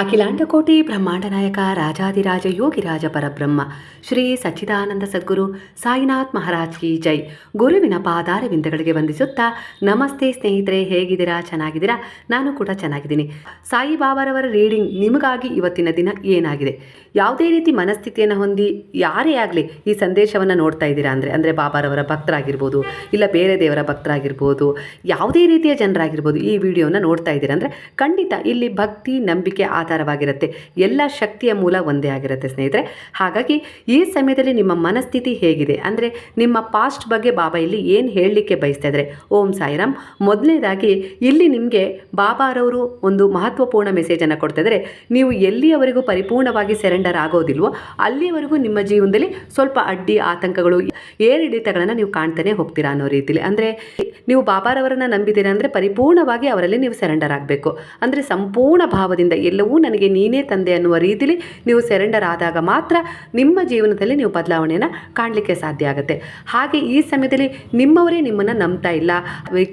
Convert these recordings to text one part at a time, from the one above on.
ಅಖಿಲಾಂಡಕೋಟಿ ಬ್ರಹ್ಮಾಂಡ ನಾಯಕ ರಾಜಾದಿರಾಜ ಯೋಗಿರಾಜ ಪರಬ್ರಹ್ಮ, ಶ್ರೀ ಸಚ್ಚಿದಾನಂದ ಸದ್ಗುರು ಸಾಯಿನಾಥ್ ಮಹಾರಾಜ್ ಕಿ ಜೈ. ಗುರುವಿನ ಪಾದಾರವಿಂದಗಳಿಗೆ ವಂದಿಸುತ್ತಾ, ನಮಸ್ತೆ ಸ್ನೇಹಿತರೆ, ಹೇಗಿದ್ದೀರಾ? ಚೆನ್ನಾಗಿದ್ದೀರಾ? ನಾನು ಕೂಡ ಚೆನ್ನಾಗಿದ್ದೀನಿ. ಸಾಯಿ ಬಾಬಾರವರ ರೀಡಿಂಗ್ ನಿಮಗಾಗಿ ಇವತ್ತಿನ ದಿನ ಏನಾಗಿದೆ? ಯಾವುದೇ ರೀತಿ ಮನಸ್ಥಿತಿಯನ್ನು ಹೊಂದಿ ಯಾರೇ ಆಗಲಿ ಈ ಸಂದೇಶವನ್ನು ನೋಡ್ತಾ ಇದ್ದೀರಾ ಅಂದರೆ ಅಂದರೆ ಬಾಬಾರವರ ಭಕ್ತರಾಗಿರ್ಬೋದು, ಇಲ್ಲ ಬೇರೆ ದೇವರ ಭಕ್ತರಾಗಿರ್ಬೋದು, ಯಾವುದೇ ರೀತಿಯ ಜನರಾಗಿರ್ಬೋದು ಈ ವಿಡಿಯೋನ ನೋಡ್ತಾ ಇದ್ದೀರಾ ಅಂದರೆ, ಖಂಡಿತ ಇಲ್ಲಿ ಭಕ್ತಿ, ನಂಬಿಕೆ ಆಧಾರವಾಗಿರುತ್ತೆ. ಎಲ್ಲ ಶಕ್ತಿಯ ಮೂಲ ಒಂದೇ ಆಗಿರುತ್ತೆ ಸ್ನೇಹಿತರೆ. ಹಾಗಾಗಿ ಈ ಸಮಯದಲ್ಲಿ ನಿಮ್ಮ ಮನಸ್ಥಿತಿ ಹೇಗಿದೆ? ಅಂದರೆ ನಿಮ್ಮ ಪಾಸ್ಟ್ ಬಗ್ಗೆ ಬಾಬಾ ಇಲ್ಲಿ ಏನು ಹೇಳಲಿಕ್ಕೆ ಬಯಸ್ತಾ ಇದ್ದಾರೆ? ಓಂ ಸಾಯಿರಾಮ್. ಮೊದಲನೇದಾಗಿ ಇಲ್ಲಿ ನಿಮಗೆ ಬಾಬಾರವರು ಒಂದು ಮಹತ್ವಪೂರ್ಣ ಮೆಸೇಜನ್ನು ಕೊಡ್ತಾ ಇದ್ದರೆ. ನೀವು ಎಲ್ಲಿಯವರೆಗೂ ಪರಿಪೂರ್ಣವಾಗಿ ಸೆರೆಂಡರ್ ಆಗೋದಿಲ್ವೋ ಅಲ್ಲಿಯವರೆಗೂ ನಿಮ್ಮ ಜೀವನದಲ್ಲಿ ಸ್ವಲ್ಪ ಅಡ್ಡಿ ಆತಂಕಗಳು, ಏರಿಳಿತಗಳನ್ನು ನೀವು ಕಾಣ್ತಾನೆ ಹೋಗ್ತೀರಾ ಅನ್ನೋ ರೀತಿಯಲ್ಲಿ ಅಂದರೆ ನೀವು ಬಾಬಾರವರನ್ನು ನಂಬಿದ್ದೀರಾ ಅಂದರೆ ಪರಿಪೂರ್ಣವಾಗಿ ಅವರಲ್ಲಿ ನೀವು ಸೆರೆಂಡರ್ ಆಗಬೇಕು. ಅಂದರೆ ಸಂಪೂರ್ಣ ಭಾವದಿಂದ ಎಲ್ಲವೂ ನನಗೆ ನೀನೇ ತಂದೆ ಅನ್ನುವ ರೀತಿಲಿ ನೀವು ಸೆರೆಂಡರ್ ಆದಾಗ ಮಾತ್ರ ನಿಮ್ಮ ಜೀವನದಲ್ಲಿ ನೀವು ಬದಲಾವಣೆಯನ್ನು ಕಾಣಲಿಕ್ಕೆ ಸಾಧ್ಯ ಆಗುತ್ತೆ. ಹಾಗೆ ಈ ಸಮಯದಲ್ಲಿ ನಿಮ್ಮವರೇ ನಿಮ್ಮನ್ನು ನಂಬ್ತಾ ಇಲ್ಲ.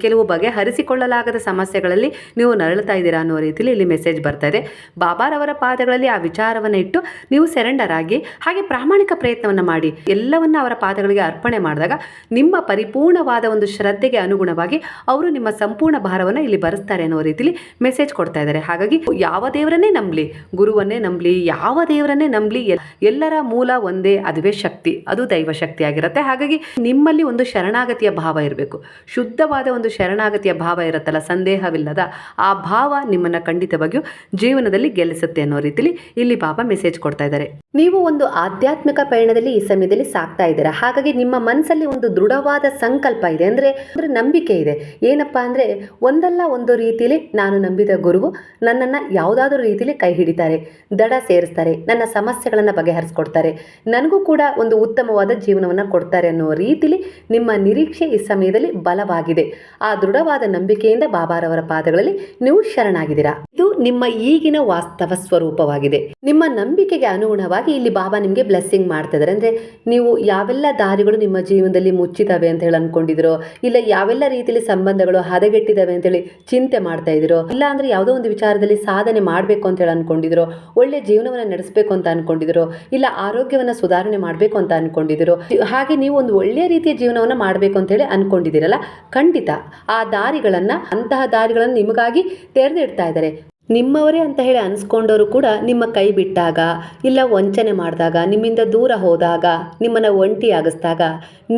ಕೆಲವು ಬಗೆ ಹರಿಸಿಕೊಳ್ಳಲಾಗದ ಸಮಸ್ಯೆಗಳಲ್ಲಿ ನೀವು ನರಳುತ್ತಾ ಇದ್ದೀರಾ ಅನ್ನೋ ರೀತಿಲಿ ಇಲ್ಲಿ ಮೆಸೇಜ್ ಬರ್ತಾ ಇದೆ. ಬಾಬಾರವರ ಪಾದಗಳಲ್ಲಿ ಆ ವಿಚಾರವನ್ನು ಇಟ್ಟು ನೀವು ಸೆರೆಂಡರ್ ಆಗಿ ಹಾಗೆ ಪ್ರಾಮಾಣಿಕ ಪ್ರಯತ್ನವನ್ನು ಮಾಡಿ. ಎಲ್ಲವನ್ನ ಅವರ ಪಾದಗಳಿಗೆ ಅರ್ಪಣೆ ಮಾಡಿದಾಗ ನಿಮ್ಮ ಪರಿಪೂರ್ಣವಾದ ಒಂದು ಶ್ರದ್ಧೆಗೆ ಅನುಗುಣವಾಗಿ ಅವರು ನಿಮ್ಮ ಸಂಪೂರ್ಣ ಭಾರವನ್ನು ಇಲ್ಲಿ ಬರೆಸ್ತಾರೆ ಅನ್ನೋ ರೀತಿಲಿ ಮೆಸೇಜ್ ಕೊಡ್ತಾ ಇದ್ದಾರೆ. ಹಾಗಾಗಿ ಯಾವ ದೇವರನ್ನೇ ನಂಬಲಿ, ಗುರುವನ್ನೇ ನಂಬಲಿ, ಯಾವ ದೇವರನ್ನೇ ನಂಬಲಿ ಎಲ್ಲರ ಮೂಲ ಒಂದೇ, ಅದುವೇ ಶಕ್ತಿ, ಅದು ದೈವ ಶಕ್ತಿ ಆಗಿರುತ್ತೆ. ಹಾಗಾಗಿ ನಿಮ್ಮಲ್ಲಿ ಒಂದು ಶರಣಾಗತಿಯ ಭಾವ ಇರಬೇಕು. ಶುದ್ಧವಾದ ಒಂದು ಶರಣಾಗತಿಯ ಭಾವ ಇರುತ್ತಲ್ಲ, ಸಂದೇಹವಿಲ್ಲದ, ಆ ಭಾವ ನಿಮ್ಮನ್ನು ಖಂಡಿತವಾಗಿಯೂ ಜೀವನದಲ್ಲಿ ಗೆಲ್ಲಿಸುತ್ತೆ ಅನ್ನೋ ರೀತಿಲಿ ಇಲ್ಲಿ ಬಾಬಾ ಮೆಸೇಜ್ ಕೊಡ್ತಾ ಇದ್ದಾರೆ. ನೀವು ಒಂದು ಆಧ್ಯಾತ್ಮಿಕ ಪಯಣದಲ್ಲಿ ಈ ಸಮಯದಲ್ಲಿ ಸಾಕ್ತಾ ಇದ್ದೀರಾ? ಹಾಗಾಗಿ ನಿಮ್ಮ ಮನಸ್ಸಲ್ಲಿ ಒಂದು ದೃಢವಾದ ಸಂಕಲ್ಪ ಇದೆ. ಅಂದರೆ ಅಂದ್ರೆ ನಂಬಿಕೆ ಇದೆ. ಏನಪ್ಪ ಅಂದರೆ ಒಂದಲ್ಲ ಒಂದು ರೀತಿಯಲ್ಲಿ ನಾನು ನಂಬಿದ ಗುರುವು ನನ್ನನ್ನು ಯಾವುದಾದ್ರೂ ರೀತಿಯಲ್ಲಿ ಕೈ ಹಿಡಿತಾರೆ, ದಡ ಸೇರಿಸ್ತಾರೆ, ನನ್ನ ಸಮಸ್ಯೆಗಳನ್ನು ಬಗೆಹರಿಸ್ಕೊಡ್ತಾರೆ. ನನಗೂ ಕೂಡ ಒಂದು ಉತ್ತಮವಾದ ಜೀವನವನ್ನು ಕೊಡ್ತಾರೆ ಅನ್ನೋ ರೀತಿಲಿ ನಿಮ್ಮ ನಿರೀಕ್ಷೆ ಈ ಸಮಯದಲ್ಲಿ ಬಲವಾಗಿದೆ. ಆ ದೃಢವಾದ ನಂಬಿಕೆಯಿಂದ ಬಾಬಾರವರ ಪಾದಗಳಲ್ಲಿ ನೀವು ಶರಣಾಗಿದ್ದೀರಾ? ಇದು ನಿಮ್ಮ ಈಗಿನ ವಾಸ್ತವ ಸ್ವರೂಪವಾಗಿದೆ. ನಿಮ್ಮ ನಂಬಿಕೆಗೆ ಅನುಗುಣವಾಗಿ ಇಲ್ಲಿ ಬಾಬಾ ನಿಮಗೆ ಬ್ಲೆಸ್ಸಿಂಗ್ ಮಾಡ್ತಿದ್ದಾರೆ. ಅಂದರೆ ನೀವು ಯಾವೆಲ್ಲ ದಾರಿಗಳು ನಿಮ್ಮ ಜೀವನದಲ್ಲಿ ಮುಚ್ಚಿದಾವೆ ಅಂತ ಹೇಳಿ ಅನ್ಕೊಂಡಿದಿರೋ ಇಲ್ಲ ಯಾವೆಲ್ಲ ರೀತಿಯಲ್ಲಿ ಸಂಬಂಧಗಳು ಹದಗೆಟ್ಟಿದ್ದಾವೆ ಅಂತೇಳಿ ಚಿಂತೆ ಮಾಡ್ತಾ ಇದ್ದೀರೋ, ಇಲ್ಲ ಅಂದರೆ ಯಾವುದೋ ಒಂದು ವಿಚಾರದಲ್ಲಿ ಸಾಧನೆ ಮಾಡಬೇಕು ಅಂತ ಹೇಳಿ ಅನ್ಕೊಂಡಿದಿರೋ, ಒಳ್ಳೆ ಜೀವನವನ್ನು ನಡೆಸಬೇಕು ಅಂತ ಅಂದ್ಕೊಂಡಿದ್ರು ಇಲ್ಲ ಆರೋಗ್ಯವನ್ನು ಸುಧಾರಣೆ ಮಾಡಬೇಕು ಅಂತ ಅಂದ್ಕೊಂಡಿದ್ರು ಹಾಗೆ ನೀವು ಒಂದು ಒಳ್ಳೆಯ ರೀತಿಯ ಜೀವನವನ್ನು ಮಾಡಬೇಕು ಅಂತ ಹೇಳಿ ಅನ್ಕೊಂಡಿದ್ದೀರಲ್ಲ, ಖಂಡಿತ ಆ ದಾರಿಗಳನ್ನು, ಅಂತಹ ದಾರಿಗಳನ್ನು ನಿಮಗಾಗಿ ತೆರೆದಿಡ್ತಾ ಇದ್ದಾರೆ. ನಿಮ್ಮವರೇ ಅಂತ ಹೇಳಿ ಅನ್ಸ್ಕೊಂಡವರು ಕೂಡ ನಿಮ್ಮ ಕೈ ಬಿಟ್ಟಾಗ ಇಲ್ಲ ವಂಚನೆ ಮಾಡಿದಾಗ, ನಿಮ್ಮಿಂದ ದೂರ ಹೋದಾಗ, ನಿಮ್ಮನ್ನು ಒಂಟಿಯಾಗಿಸಿದಾಗ,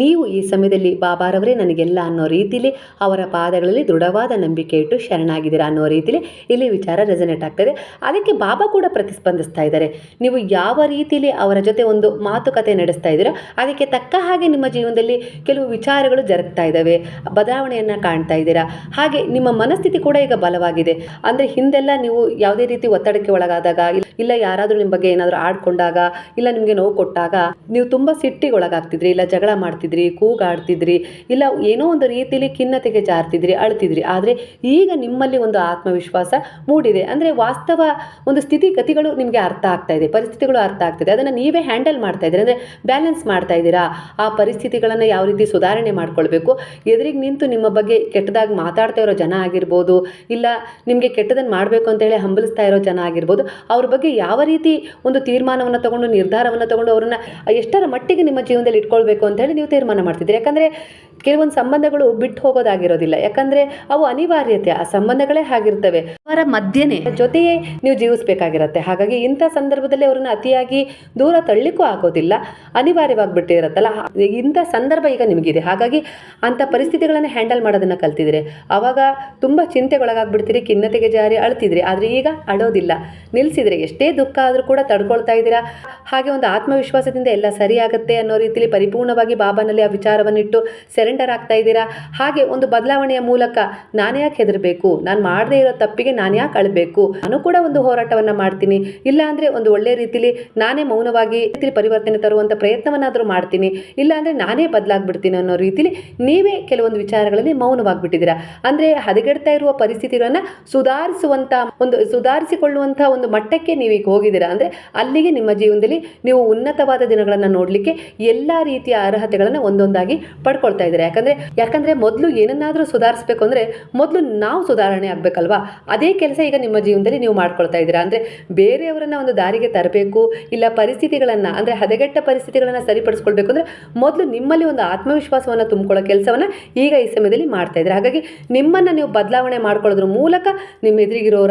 ನೀವು ಈ ಸಮಯದಲ್ಲಿ ಬಾಬಾರವರೇ ನನಗೆಲ್ಲ ಅನ್ನೋ ರೀತಿಲಿ ಅವರ ಪಾದಗಳಲ್ಲಿ ದೃಢವಾದ ನಂಬಿಕೆ ಇಟ್ಟು ಶರಣಾಗಿದ್ದೀರಾ ಅನ್ನೋ ರೀತಿಲಿ ಇಲ್ಲಿ ವಿಚಾರ ರೆಸನೇಟ್ ಆಗ್ತದೆ. ಅದಕ್ಕೆ ಬಾಬಾ ಕೂಡ ಪ್ರತಿಸ್ಪಂದಿಸ್ತಾ ಇದ್ದಾರೆ. ನೀವು ಯಾವ ರೀತಿಯಲ್ಲಿ ಅವರ ಜೊತೆ ಒಂದು ಮಾತುಕತೆ ನಡೆಸ್ತಾ ಇದ್ದೀರೋ, ಅದಕ್ಕೆ ತಕ್ಕ ಹಾಗೆ ನಿಮ್ಮ ಜೀವನದಲ್ಲಿ ಕೆಲವು ವಿಚಾರಗಳು ಜರುಗ್ತಾ ಇದ್ದಾವೆ, ಬದಲಾವಣೆಯನ್ನು ಕಾಣ್ತಾ ಇದ್ದೀರಾ, ಹಾಗೆ ನಿಮ್ಮ ಮನಸ್ಥಿತಿ ಕೂಡ ಈಗ ಬಲವಾಗಿದೆ. ಅಂದರೆ ಹಿಂದೆಲ್ಲ ನೀವು ಯಾವುದೇ ರೀತಿ ಒತ್ತಡಕ್ಕೆ ಒಳಗಾದಾಗ, ಇಲ್ಲ ಯಾರಾದರೂ ನಿಮ್ಮ ಬಗ್ಗೆ ಏನಾದರೂ ಆಡ್ಕೊಂಡಾಗ, ಇಲ್ಲ ನಿಮಗೆ ನೋವು ಕೊಟ್ಟಾಗ, ನೀವು ತುಂಬ ಸಿಟ್ಟಿಗೆ ಒಳಗಾಗ್ತಿದ್ರಿ ಇಲ್ಲ ಜಗಳ ಮಾಡ್ತಿದ್ರಿ, ಕೂಗಾಡ್ತಿದ್ರಿ, ಇಲ್ಲ ಏನೋ ಒಂದು ರೀತಿಯಲ್ಲಿ ಖಿನ್ನತೆಗೆ ಜಾರ್ತಿದ್ರಿ, ಅಳ್ತಿದ್ರಿ. ಆದರೆ ಈಗ ನಿಮ್ಮಲ್ಲಿ ಒಂದು ಆತ್ಮವಿಶ್ವಾಸ ಮೂಡಿದೆ. ಅಂದರೆ ವಾಸ್ತವ ಒಂದು ಸ್ಥಿತಿಗತಿಗಳು ನಿಮಗೆ ಅರ್ಥ ಆಗ್ತಾ ಇದೆ, ಪರಿಸ್ಥಿತಿಗಳು ಅರ್ಥ ಆಗ್ತಿದೆ ಅದನ್ನು ನೀವೇ ಹ್ಯಾಂಡಲ್ ಮಾಡ್ತಾ ಇದ್ದೀರಿ. ಅಂದರೆ ಬ್ಯಾಲೆನ್ಸ್ ಮಾಡ್ತಾ ಇದ್ದೀರಾ? ಆ ಪರಿಸ್ಥಿತಿಗಳನ್ನು ಯಾವ ರೀತಿ ಸುಧಾರಣೆ ಮಾಡ್ಕೊಳ್ಬೇಕು? ಎದುರಿಗೆ ನಿಂತು ನಿಮ್ಮ ಬಗ್ಗೆ ಕೆಟ್ಟದಾಗಿ ಮಾತಾಡ್ತಾ ಇರೋ ಜನ ಆಗಿರ್ಬೋದು, ಇಲ್ಲ ನಿಮಗೆ ಕೆಟ್ಟದನ್ನು ಮಾಡಬೇಕು ಅಂತೇಳಿ ಹಂಬಲಿಸ್ತಾ ಇರೋ ಜನ ಆಗಿರ್ಬೋದು, ಅವ್ರ ಬಗ್ಗೆ ಯಾವ ರೀತಿ ಒಂದು ತೀರ್ಮಾನವನ್ನು ತಗೊಂಡು ನಿರ್ಧಾರವನ್ನು ತಗೊಂಡು ಅವರನ್ನು ಎಷ್ಟರ ಮಟ್ಟಿಗೆ ನಿಮ್ಮ ಜೀವನದಲ್ಲಿ ಇಟ್ಕೊಳ್ಬೇಕು ಅಂತ ಹೇಳಿ ನೀವು ತೀರ್ಮಾನ ಮಾಡ್ತಿದ್ದೀರಿ. ಯಾಕಂದರೆ ಕೆಲವೊಂದು ಸಂಬಂಧಗಳು ಬಿಟ್ಟು ಹೋಗೋದಾಗಿರೋದಿಲ್ಲ. ಯಾಕಂದರೆ ಅವು ಅನಿವಾರ್ಯತೆ, ಆ ಸಂಬಂಧಗಳೇ ಆಗಿರ್ತವೆ ಅವರ ಮಧ್ಯನೇ ಜೊತೆಯೇ ನೀವು ಜೀವಿಸಬೇಕಾಗಿರುತ್ತೆ. ಹಾಗಾಗಿ ಇಂಥ ಸಂದರ್ಭದಲ್ಲಿ ಅವ್ರನ್ನ ಅತಿಯಾಗಿ ದೂರ ತಳ್ಳಿಕ್ಕೂ ಆಗೋದಿಲ್ಲ. ಅನಿವಾರ್ಯವಾಗಿ ಬಿಟ್ಟಿರುತ್ತಲ್ಲ ಇಂಥ ಸಂದರ್ಭ ಈಗ ನಿಮಗಿದೆ. ಹಾಗಾಗಿ ಅಂಥ ಪರಿಸ್ಥಿತಿಗಳನ್ನು ಹ್ಯಾಂಡಲ್ ಮಾಡೋದನ್ನು ಕಲ್ತಿದ್ರೆ ಆವಾಗ ತುಂಬ ಚಿಂತೆಗೊಳಗಾಗ್ಬಿಡ್ತೀರಿ, ಖಿನ್ನತೆಗೆ ಜಾರಿ ಅಳ್ತಿದ್ರಿ ಆದರೆ ಈಗ ಅಳೋದಿಲ್ಲ ನಿಲ್ಲಿಸಿದರೆ ಎಷ್ಟೇ ದುಃಖ ಆದರೂ ಕೂಡ ತಡ್ಕೊಳ್ತಾ ಇದ್ದೀರಾ? ಹಾಗೆ ಒಂದು ಆತ್ಮವಿಶ್ವಾಸದಿಂದ ಎಲ್ಲ ಸರಿಯಾಗುತ್ತೆ ಅನ್ನೋ ರೀತಿಯಲ್ಲಿ ಪರಿಪೂರ್ಣವಾಗಿ ಬಾಬಾನಲ್ಲಿ ಆ ವಿಚಾರವನ್ನಿಟ್ಟು ಸೆರೆಂಡರ್ ಆಗ್ತಾ ಇದ್ದೀರಾ? ಹಾಗೆ ಒಂದು ಬದಲಾವಣೆಯ ಮೂಲಕ ನಾನು ಯಾಕೆ ಹೆದರಬೇಕು? ನಾನು ಮಾಡದೇ ಇರೋ ತಪ್ಪಿಗೆ ನಾನು ಯಾಕೆ ಅಳಬೇಕು? ನಾನು ಕೂಡ ಒಂದು ಹೋರಾಟವನ್ನು ಮಾಡ್ತೀನಿ. ಇಲ್ಲ ಅಂದರೆ ಒಂದು ಒಳ್ಳೆ ರೀತಿಲಿ ನಾನೇ ಮೌನವಾಗಿ ರೀತಿಯಲ್ಲಿ ಪರಿವರ್ತನೆ ತರುವಂಥ ಪ್ರಯತ್ನವನ್ನಾದರೂ ಮಾಡ್ತೀನಿ. ಇಲ್ಲ ಅಂದರೆ ನಾನೇ ಬದಲಾಗ್ಬಿಡ್ತೀನಿ ಅನ್ನೋ ರೀತಿಲಿ ನೀವೇ ಕೆಲವೊಂದು ವಿಚಾರಗಳಲ್ಲಿ ಮೌನವಾಗಿಬಿಟ್ಟಿದ್ದೀರಾ? ಅಂದರೆ ಹದಗೆಡ್ತಾ ಇರುವ ಪರಿಸ್ಥಿತಿಗಳನ್ನು ಸುಧಾರಿಸುವಂಥ ಒಂದು ಸುಧಾರಿಸಿಕೊಳ್ಳುವಂಥ ಒಂದು ಮಟ್ಟಕ್ಕೆ ನೀವು ಈಗ ಹೋಗಿದ್ದೀರಾ? ಅಂದರೆ ಅಲ್ಲಿಗೆ ನಿಮ್ಮ ಜೀವನದಲ್ಲಿ ನೀವು ಉನ್ನತವಾದ ದಿನಗಳನ್ನು ನೋಡಲಿಕ್ಕೆ ಎಲ್ಲ ರೀತಿಯ ಅರ್ಹತೆಗಳನ್ನು ಒಂದೊಂದಾಗಿ ಪಡ್ಕೊಳ್ತಾ ಇದ್ದಾರೆ? ಯಾಕಂದರೆ ಯಾಕಂದರೆ ಮೊದಲು ಏನನ್ನಾದರೂ ಸುಧಾರಿಸಬೇಕು ಅಂದರೆ ಮೊದಲು ನಾವು ಸುಧಾರಣೆ ಆಗಬೇಕಲ್ವಾ? ಅದೇ ಕೆಲಸ ಈಗ ನಿಮ್ಮ ಜೀವನದಲ್ಲಿ ನೀವು ಮಾಡ್ಕೊಳ್ತಾ ಇದ್ದೀರಾ? ಅಂದರೆ ಬೇರೆಯವರನ್ನು ಒಂದು ದಾರಿಗೆ ತರಬೇಕು, ಇಲ್ಲ ಪರಿಸ್ಥಿತಿಗಳನ್ನು, ಅಂದರೆ ಹದಗೆಟ್ಟ ಪರಿಸ್ಥಿತಿಗಳನ್ನು ಸರಿಪಡಿಸ್ಕೊಳ್ಬೇಕು ಅಂದರೆ ಮೊದಲು ನಿಮ್ಮಲ್ಲಿ ಒಂದು ಆತ್ಮವಿಶ್ವಾಸವನ್ನು ತುಂಬಿಕೊಳ್ಳೋ ಕೆಲಸವನ್ನು ಈಗ ಈ ಸಮಯದಲ್ಲಿ ಮಾಡ್ತಾ ಇದ್ದಾರೆ? ಹಾಗಾಗಿ ನಿಮ್ಮನ್ನು ನೀವು ಬದಲಾವಣೆ ಮಾಡ್ಕೊಳ್ಳೋದ್ರ ಮೂಲಕ ನಿಮ್ಮ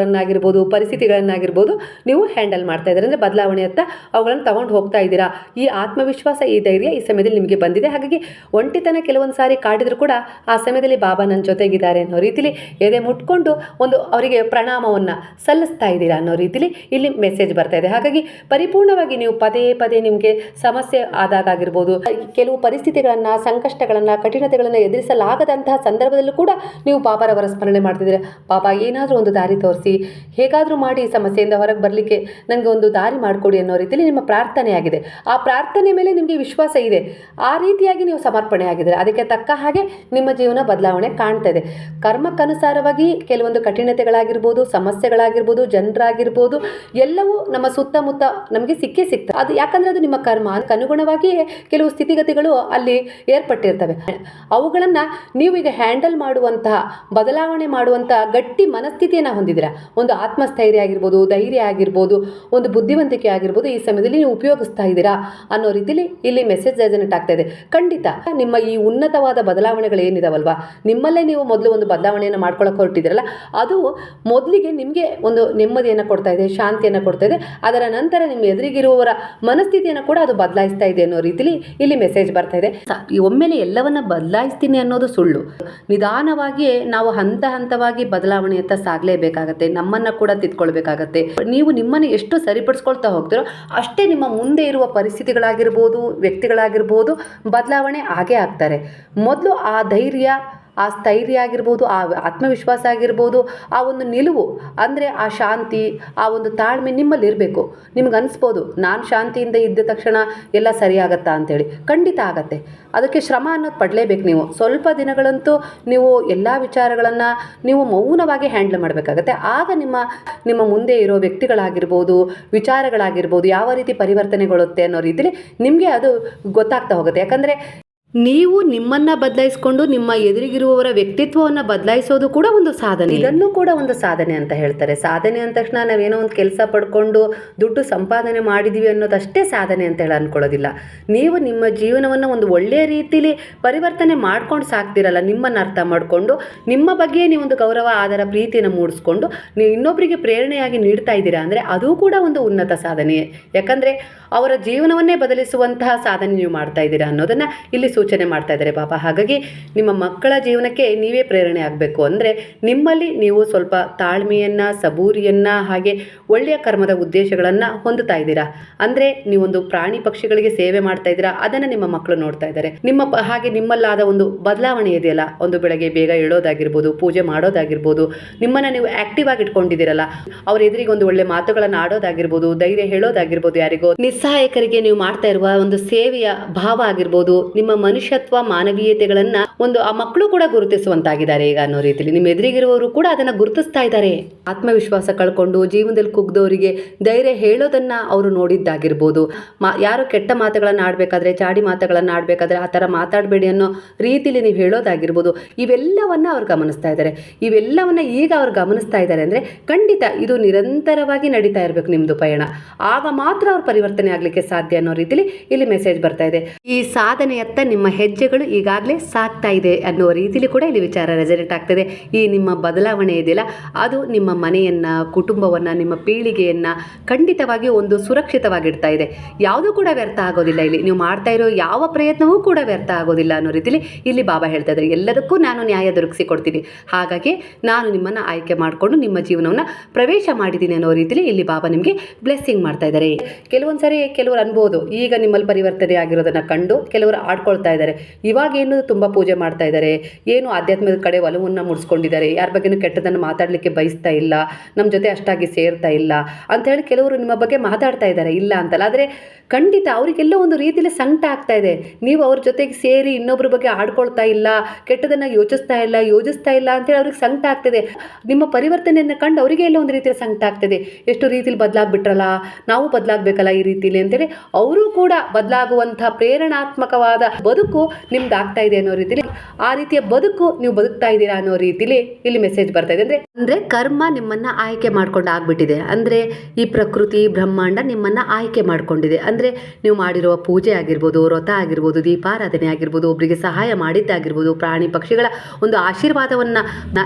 ಎದುರಿಗಿರೋರನ್ನಾಗಿರ್ಬೋದು ಪರಿಸ್ಥಿತಿಗಳನ್ನಾಗಿರ್ಬೋದು ನೀವು ಹ್ಯಾಂಡಲ್ ಮಾಡ್ತಾ ಇದ್ದೀರ. ಅಂದರೆ ಬದಲಾವಣೆಯತ್ತ ಅವುಗಳನ್ನು ತಗೊಂಡು ಹೋಗ್ತಾ ಇದ್ದೀರಾ. ಈ ಆತ್ಮವಿಶ್ವಾಸ, ಈ ಧೈರ್ಯ ಈ ಸಮಯದಲ್ಲಿ ನಿಮಗೆ ಬಂದಿದೆ. ಹಾಗಾಗಿ ಒಂಟಿತನ ಕೆಲವೊಂದು ಸಾರಿ ಕಾಡಿದ್ರು ಕೂಡ ಆ ಸಮಯದಲ್ಲಿ ಬಾಬಾ ನನ್ನ ಜೊತೆಗಿದ್ದಾರೆ ಅನ್ನೋ ರೀತಿಲಿ ಎದೆ ಮುಟ್ಕೊಂಡು ಒಂದು ಅವರಿಗೆ ಪ್ರಣಾಮವನ್ನು ಸಲ್ಲಿಸ್ತಾ ಇದ್ದೀರಾ ಅನ್ನೋ ರೀತಿಲಿ ಇಲ್ಲಿ ಮೆಸೇಜ್ ಬರ್ತಾ ಇದೆ. ಹಾಗಾಗಿ ಪರಿಪೂರ್ಣವಾಗಿ ನೀವು ಪದೇ ಪದೇ ನಿಮಗೆ ಸಮಸ್ಯೆ ಆದಾಗ ಆಗಿರ್ಬೋದು, ಕೆಲವು ಪರಿಸ್ಥಿತಿಗಳನ್ನು, ಸಂಕಷ್ಟಗಳನ್ನು, ಕಠಿಣತೆಗಳನ್ನು ಎದುರಿಸಲಾಗದಂತಹ ಸಂದರ್ಭದಲ್ಲೂ ಕೂಡ ನೀವು ಬಾಬಾರವರ ಸ್ಮರಣೆ ಮಾಡ್ತಿದ್ದೀರಾ. ಬಾಬಾ ಏನಾದರೂ ಒಂದು ದಾರಿ ತೋರಿಸಿ ಹೇಗಾದರೂ ಮಾಡಿ ಈ ಸಮಸ್ಯೆಯಿಂದ ಹೊರಗೆ ಬರಲಿಕ್ಕೆ ನನಗೆ ಒಂದು ದಾರಿ ಮಾಡಿಕೊಡಿ ಅನ್ನೋ ರೀತಿಯಲ್ಲಿ ನಿಮ್ಮ ಪ್ರಾರ್ಥನೆ ಆಗಿದೆ. ಆ ಪ್ರಾರ್ಥನೆ ಮೇಲೆ ನಿಮಗೆ ವಿಶ್ವಾಸ ಇದೆ. ಆ ರೀತಿಯಾಗಿ ನೀವು ಸಮರ್ಪಣೆ ಆಗಿದ್ರೆ ಅದಕ್ಕೆ ತಕ್ಕ ಹಾಗೆ ನಿಮ್ಮ ಜೀವನ ಬದಲಾವಣೆ ಕಾಣ್ತಾ ಇದೆ. ಕರ್ಮಕ್ಕನುಸಾರವಾಗಿ ಕೆಲವೊಂದು ಕಠಿಣತೆಗಳಾಗಿರ್ಬೋದು, ಸಮಸ್ಯೆಗಳಾಗಿರ್ಬೋದು, ಜನರಾಗಿರ್ಬೋದು, ಎಲ್ಲವೂ ನಮ್ಮ ಸುತ್ತಮುತ್ತ ನಮಗೆ ಸಿಕ್ಕೇ ಸಿಗ್ತದೆ. ಅದು ಯಾಕಂದರೆ ಅದು ನಿಮ್ಮ ಕರ್ಮ. ಅನುಗುಣವಾಗಿಯೇ ಕೆಲವು ಸ್ಥಿತಿಗತಿಗಳು ಅಲ್ಲಿ ಏರ್ಪಟ್ಟಿರ್ತವೆ. ಅವುಗಳನ್ನು ನೀವು ಈಗ ಹ್ಯಾಂಡಲ್ ಮಾಡುವಂತಹ, ಬದಲಾವಣೆ ಮಾಡುವಂತಹ ಗಟ್ಟಿ ಮನಸ್ಥಿತಿಯನ್ನು ಹೊಂದಿದ್ದೀರಾ? ಒಂದು ಆತ್ಮಸ್ಥೈರ್ಯ ಆಗಿರ್ಬೋದು, ಧೈರ್ಯ ಆಗಿರ್ಬೋದು, ಒಂದು ಬುದ್ಧಿವಂತಿಕೆ ಆಗಿರ್ಬೋದು ಈ ಸಮಯದಲ್ಲಿ ನೀವು ಉಪಯೋಗಿಸ್ತಾ ಇದ್ದೀರಾ ಅನ್ನೋ ರೀತಿಲಿ ಇಲ್ಲಿ ಮೆಸೇಜ್ ರೆಸನೆಟ್ ಆಗ್ತಾ ಇದೆ. ಖಂಡಿತ ನಿಮ್ಮ ಈ ಉನ್ನತವಾದ ಬದಲಾವಣೆಗಳು ಏನಿದಾವಲ್ವಾ? ನಿಮ್ಮಲ್ಲೇ ನೀವು ಮೊದಲು ಒಂದು ಬದಲಾವಣೆಯನ್ನು ಮಾಡ್ಕೊಳ್ಳೋಕೆ ಹೊರಟಿದ್ದೀರಲ್ಲ, ಅದು ಮೊದಲಿಗೆ ನಿಮಗೆ ಒಂದು ನೆಮ್ಮದಿಯನ್ನು ಕೊಡ್ತಾ ಇದೆ, ಶಾಂತಿಯನ್ನು ಕೊಡ್ತಾ ಇದೆ. ಅದರ ನಂತರ ನಿಮ್ಮ ಎದುರಿಗಿರುವವರ ಮನಸ್ಥಿತಿಯನ್ನು ಕೂಡ ಅದು ಬದಲಾಯಿಸ್ತಾ ಇದೆ ಅನ್ನೋ ರೀತಿಲಿ ಇಲ್ಲಿ ಮೆಸೇಜ್ ಬರ್ತಾ ಇದೆ. ಒಮ್ಮೆಲೆ ಎಲ್ಲವನ್ನ ಬದಲಾಯಿಸ್ತೀನಿ ಅನ್ನೋದು ಸುಳ್ಳು. ನಿಧಾನವಾಗಿಯೇ ನಾವು ಹಂತ ಹಂತವಾಗಿ ಬದಲಾವಣೆಯತ್ತ ಸಾಗಲೇಬೇಕಾಗತ್ತೆ. ನಮ್ಮನ್ನು ಕೂಡ ತಿದ್ಕೊಳ್ಬೇಕಾಗತ್ತೆ. ನೀವು ನಿಮ್ಮನ್ನು ಎಷ್ಟು ಸರಿಪಡಿಸ್ಕೊಳ್ತಾ ಹೋಗ್ತೀರೋ ಅಷ್ಟೇ ನಿಮ್ಮ ಮುಂದೆ ಇರುವ ಪರಿಸ್ಥಿತಿಗಳಾಗಿರ್ಬೋದು, ವ್ಯಕ್ತಿಗಳಾಗಿರ್ಬೋದು, ಬದಲಾವಣೆ ಆಗೇ ಆಗ್ತಾರೆ. ಮೊದಲು ಆ ಧೈರ್ಯ ಆ ಸ್ಥೈರ್ಯ ಆಗಿರ್ಬೋದು, ಆ ಆತ್ಮವಿಶ್ವಾಸ ಆಗಿರ್ಬೋದು, ಆ ಒಂದು ನಿಲುವು, ಅಂದರೆ ಆ ಶಾಂತಿ, ಆ ಒಂದು ತಾಳ್ಮೆ ನಿಮ್ಮಲ್ಲಿ ಇರಬೇಕು. ನಿಮ್ಗೆ ಅನಿಸ್ಬೋದು, ನಾನು ಶಾಂತಿಯಿಂದ ಇದ್ದ ತಕ್ಷಣ ಎಲ್ಲ ಸರಿಯಾಗತ್ತಾ ಅಂತೇಳಿ. ಖಂಡಿತ ಆಗತ್ತೆ. ಅದಕ್ಕೆ ಶ್ರಮ ಅನ್ನೋದು ಪಡಲೇಬೇಕು ನೀವು. ಸ್ವಲ್ಪ ದಿನಗಳಂತೂ ನೀವು ಎಲ್ಲ ವಿಚಾರಗಳನ್ನು ನೀವು ಮೌನವಾಗಿ ಹ್ಯಾಂಡಲ್ ಮಾಡಬೇಕಾಗತ್ತೆ. ಆಗ ನಿಮ್ಮ ನಿಮ್ಮ ಮುಂದೆ ಇರೋ ವ್ಯಕ್ತಿಗಳಾಗಿರ್ಬೋದು, ವಿಚಾರಗಳಾಗಿರ್ಬೋದು, ಯಾವ ರೀತಿ ಪರಿವರ್ತನೆಗೊಳ್ಳುತ್ತೆ ಅನ್ನೋ ರೀತಿಲಿ ನಿಮಗೆ ಅದು ಗೊತ್ತಾಗ್ತಾ ಹೋಗುತ್ತೆ. ಯಾಕಂದರೆ ನೀವು ನಿಮ್ಮನ್ನ ಬದಲಾಯಿಸಿಕೊಂಡು ನಿಮ್ಮ ಎದುರಿಗಿರುವವರ ವ್ಯಕ್ತಿತ್ವವನ್ನು ಬದಲಾಯಿಸೋದು ಕೂಡ ಒಂದು ಸಾಧನೆ. ಇದನ್ನು ಕೂಡ ಒಂದು ಸಾಧನೆ ಅಂತ ಹೇಳ್ತಾರೆ. ಸಾಧನೆ ಅಂದ ತಕ್ಷಣ ನಾವೇನೋ ಒಂದು ಕೆಲಸ ಪಡ್ಕೊಂಡು ದುಡ್ಡು ಸಂಪಾದನೆ ಮಾಡಿದೀವಿ ಅನ್ನೋದಷ್ಟೇ ಸಾಧನೆ ಅಂತ ಹೇಳಿ ಅನ್ಕೊಳ್ಳೋದಿಲ್ಲ. ನೀವು ನಿಮ್ಮ ಜೀವನವನ್ನು ಒಂದು ಒಳ್ಳೆಯ ರೀತಿಲಿ ಪರಿವರ್ತನೆ ಮಾಡ್ಕೊಂಡು ಸಾಕ್ತಿರಲ್ಲ, ನಿಮ್ಮನ್ನು ಅರ್ಥ ಮಾಡಿಕೊಂಡು, ನಿಮ್ಮ ಬಗ್ಗೆ ನೀವು ಒಂದು ಗೌರವ ಆಧಾರ ಪ್ರೀತಿಯನ್ನು ಮೂಡಿಸ್ಕೊಂಡು, ನೀವು ಇನ್ನೊಬ್ಬರಿಗೆ ಪ್ರೇರಣೆಯಾಗಿ ನೀಡ್ತಾ ಇದ್ದೀರಾ ಅಂದರೆ ಅದು ಕೂಡ ಒಂದು ಉನ್ನತ ಸಾಧನೆಯೇ ಯಾಕಂದರೆ ಅವರ ಜೀವನವನ್ನೇ ಬದಲಿಸುವಂತಹ ಸಾಧನೆ ನೀವು ಮಾಡ್ತಾ ಇದ್ದೀರಾ ಅನ್ನೋದನ್ನು ಇಲ್ಲಿ ಸೂಚನೆ ಮಾಡ್ತಾ ಇದ್ದಾರೆ ಬಾಬಾ ಹಾಗಾಗಿ ನಿಮ್ಮ ಮಕ್ಕಳ ಜೀವನಕ್ಕೆ ನೀವೇ ಪ್ರೇರಣೆ ಆಗಬೇಕು. ಅಂದರೆ ನಿಮ್ಮಲ್ಲಿ ನೀವು ಸ್ವಲ್ಪ ತಾಳ್ಮೆಯನ್ನು, ಸಬೂರಿಯನ್ನು, ಹಾಗೆ ಒಳ್ಳೆಯ ಕರ್ಮದ ಉದ್ದೇಶಗಳನ್ನು ಹೊಂದುತ್ತಾ ಇದ್ದೀರಾ? ಅಂದರೆ ನೀವೊಂದು ಪ್ರಾಣಿ ಪಕ್ಷಿಗಳಿಗೆ ಸೇವೆ ಮಾಡ್ತಾ ಇದ್ದೀರಾ? ಅದನ್ನು ನಿಮ್ಮ ಮಕ್ಕಳು ನೋಡ್ತಾ ಇದ್ದಾರೆ. ನಿಮ್ಮ ಹಾಗೆ ನಿಮ್ಮಲ್ಲಾದ ಒಂದು ಬದಲಾವಣೆ ಇದೆಯಲ್ಲ? ಒಂದು ಬೆಳಗ್ಗೆ ಬೇಗ ಹೇಳೋದಾಗಿರ್ಬೋದು ಪೂಜೆ ಮಾಡೋದಾಗಿರ್ಬೋದು, ನಿಮ್ಮನ್ನು ನೀವು ಆಕ್ಟಿವ್ ಆಗಿ ಇಟ್ಕೊಂಡಿದ್ದೀರಲ್ಲ? ಅವ್ರ ಎದುರಿಗೆ ಒಂದು ಒಳ್ಳೆ ಮಾತುಗಳನ್ನು ಆಡೋದಾಗಿರ್ಬೋದು, ಧೈರ್ಯ ಹೇಳೋದಾಗಿರ್ಬೋದು ಯಾರಿಗೋ. ನಿಸ್ಸಹಾಯಕರಿಗೆ ನೀವು ಮಾಡ್ತಾ ಇರುವ ಒಂದು ಸೇವೆಯ ಭಾವ ಆಗಿರ್ಬೋದು, ನಿಮ್ಮ ಮನುಷ್ಯತ್ವ, ಮಾನವೀಯತೆಗಳನ್ನ ಒಂದು ಆ ಮಕ್ಕಳು ಕೂಡ ಗುರುತಿಸುವಂತಾಗಿದ್ದಾರೆ ಈಗ ಅನ್ನೋ ರೀತಿಯಲ್ಲಿ. ನಿಮ್ಮ ಎದುರಿಗಿರುವವರು ಕೂಡ ಅದನ್ನ ಗುರುತಿಸ್ತಾ ಇದ್ದಾರೆ. ಆತ್ಮವಿಶ್ವಾಸ ಕಳ್ಕೊಂಡು ಜೀವನದಲ್ಲಿ ಕುಗ್ದವರಿಗೆ ಧೈರ್ಯ ಹೇಳೋದನ್ನ ಅವರು ನೋಡಿದ್ದಾಗಿರ್ಬೋದು. ಯಾರು ಕೆಟ್ಟ ಮಾತುಗಳನ್ನು ಆಡಬೇಕಾದ್ರೆ ಚಾಡಿ ಮಾತುಗಳನ್ನು ಆಡಬೇಕಾದ್ರೆ ಆ ತರ ಮಾತಾಡಬೇಡಿ ಅನ್ನೋ ರೀತಿಲಿ ನೀವು ಹೇಳೋದಾಗಿರ್ಬೋದು. ಇವೆಲ್ಲವನ್ನ ಅವ್ರು ಗಮನಿಸ್ತಾ ಇದ್ದಾರೆ. ಇವೆಲ್ಲವನ್ನ ಈಗ ಅವ್ರು ಗಮನಿಸ್ತಾ ಇದ್ದಾರೆ ಅಂದ್ರೆ ಖಂಡಿತ ಇದು ನಿರಂತರವಾಗಿ ನಡೀತಾ ಇರಬೇಕು ನಿಮ್ಮದು ಪಯಣ. ಆಗ ಮಾತ್ರ ಅವ್ರ ಪರಿವರ್ತನೆ ಆಗಲಿಕ್ಕೆ ಸಾಧ್ಯ ಅನ್ನೋ ರೀತಿಲಿ ಇಲ್ಲಿ ಮೆಸೇಜ್ ಬರ್ತಾ ಇದೆ. ಈ ಸಾಧನೆಯತ್ತ ನಿಮ್ಮ ಹೆಜ್ಜೆಗಳು ಈಗಾಗಲೇ ಸಾಗ್ತಾ ಇದೆ ಅನ್ನೋ ರೀತಿಲಿ ಕೂಡ ಇಲ್ಲಿ ವಿಚಾರ ರೆಸಲ್ಟ್ ಆಗ್ತದೆ. ಈ ನಿಮ್ಮ ಬದಲಾವಣೆ ಇದೆಯಲ್ಲ, ಅದು ನಿಮ್ಮ ಮನೆಯನ್ನು, ಕುಟುಂಬವನ್ನು, ನಿಮ್ಮ ಪೀಳಿಗೆಯನ್ನು ಖಂಡಿತವಾಗಿ ಒಂದು ಸುರಕ್ಷಿತವಾಗಿಡ್ತಾ ಇದೆ. ಯಾವುದೂ ಕೂಡ ವ್ಯರ್ಥ ಆಗೋದಿಲ್ಲ ಇಲ್ಲಿ. ನೀವು ಮಾಡ್ತಾ ಇರೋ ಯಾವ ಪ್ರಯತ್ನವೂ ಕೂಡ ವ್ಯರ್ಥ ಆಗೋದಿಲ್ಲ ಅನ್ನೋ ರೀತಿಲಿ ಇಲ್ಲಿ ಬಾಬಾ ಹೇಳ್ತಾ ಇದ್ದಾರೆ. ಎಲ್ಲದಕ್ಕೂ ನಾನು ನ್ಯಾಯ ದೊರಕಿಸಿ ಕೊಡ್ತೀನಿ. ಹಾಗಾಗಿ ನಾನು ನಿಮ್ಮನ್ನು ಆಯ್ಕೆ ಮಾಡಿಕೊಂಡು ನಿಮ್ಮ ಜೀವನವನ್ನು ಪ್ರವೇಶ ಮಾಡಿದ್ದೀನಿ ಅನ್ನೋ ರೀತಿಲಿ ಇಲ್ಲಿ ಬಾಬಾ ನಿಮಗೆ ಬ್ಲೆಸ್ಸಿಂಗ್ ಮಾಡ್ತಾ ಇದ್ದಾರೆ. ಕೆಲವೊಂದು ಸರಿ ಕೆಲವರು ಅನ್ಬೋದು, ಈಗ ನಿಮ್ಮಲ್ಲಿ ಪರಿವರ್ತನೆ ಆಗಿರೋದನ್ನ ಕಂಡು ಕೆಲವರು ಆಡ್ಕೊಳ್ತಾ ಮಾಡ್ತಾ ಇದ್ದಾರೆ. ಇವಾಗೇನು ತುಂಬ ಪೂಜೆ ಮಾಡ್ತಾ ಇದ್ದಾರೆ? ಏನು ಆಧ್ಯಾತ್ಮದ ಕಡೆ ಒಲವನ್ನು ಮುಡಿಸ್ಕೊಂಡಿದ್ದಾರೆ? ಯಾರ ಬಗ್ಗೆನೂ ಕೆಟ್ಟದನ್ನು ಮಾತಾಡಲಿಕ್ಕೆ ಬಯಸ್ತಾ ಇಲ್ಲ. ನಮ್ಮ ಜೊತೆ ಅಷ್ಟಾಗಿ ಸೇರ್ತಾ ಇಲ್ಲ ಅಂತ ಹೇಳಿ ಕೆಲವರು ನಿಮ್ಮ ಬಗ್ಗೆ ಮಾತಾಡ್ತಾ ಇದ್ದಾರೆ. ಇಲ್ಲ ಅಂತಲ್ಲ. ಆದರೆ ಖಂಡಿತ ಅವರಿಗೆಲ್ಲ ಒಂದು ರೀತಿಯಲ್ಲಿ ಸಂಕಟ ಆಗ್ತಾ ಇದೆ. ನೀವು ಅವ್ರ ಜೊತೆಗೆ ಸೇರಿ ಇನ್ನೊಬ್ಬರ ಬಗ್ಗೆ ಆಡ್ಕೊಳ್ತಾ ಇಲ್ಲ ಕೆಟ್ಟದನ್ನು ಯೋಚಿಸ್ತಾ ಇಲ್ಲ, ಯೋಜಿಸ್ತಾ ಇಲ್ಲ ಅಂತೇಳಿ ಅವ್ರಿಗೆ ಸಂಕಟ ಆಗ್ತಿದೆ. ನಿಮ್ಮ ಪರಿವರ್ತನೆಯನ್ನು ಕಂಡು ಅವರಿಗೆ ಎಲ್ಲ ಒಂದು ರೀತಿಯಲ್ಲಿ ಸಂಕಟ ಆಗ್ತದೆ. ಎಷ್ಟು ರೀತಿಲಿ ಬದಲಾಗ್ಬಿಟ್ರಲ್ಲ? ನಾವು ಬದಲಾಗಬೇಕಲ್ಲ ಈ ರೀತಿಲಿ ಅಂತೇಳಿ ಅವರು ಕೂಡ ಬದಲಾಗುವಂಥ ಪ್ರೇರಣಾತ್ಮಕವಾದ ಬದುಕು ನಿಮ್ದು ಆಗ್ತಾ ಇದೆ ಅನ್ನೋ ರೀತಿಲಿ, ಆ ರೀತಿಯ ಬದುಕು ನೀವು ಬದುಕ್ತಾ ಇದ್ದೀರಾ ಅನ್ನೋ ರೀತಿಲಿ ಇಲ್ಲಿ ಮೆಸೇಜ್ ಬರ್ತಾ ಇದೆ. ಅಂದ್ರೆ ಅಂದ್ರೆ ಕರ್ಮ ನಿಮ್ಮನ್ನ ಆಯ್ಕೆ ಮಾಡ್ಕೊಂಡು ಆಗ್ಬಿಟ್ಟಿದೆ. ಅಂದ್ರೆ ಈ ಪ್ರಕೃತಿ, ಬ್ರಹ್ಮಾಂಡ ನಿಮ್ಮನ್ನ ಆಯ್ಕೆ ಮಾಡ್ಕೊಂಡಿದೆ. ಅಂದ್ರೆ ನೀವು ಮಾಡಿರುವ ಪೂಜೆ ಆಗಿರ್ಬೋದು, ವ್ರತ ಆಗಿರ್ಬೋದು, ದೀಪಾರಾಧನೆ ಆಗಿರ್ಬೋದು ಒಬ್ಬರಿಗೆ ಸಹಾಯ ಮಾಡಿದ್ದಾಗಿರ್ಬೋದು ಪ್ರಾಣಿ ಪಕ್ಷಿಗಳ ಒಂದು ಆಶೀರ್ವಾದವನ್ನ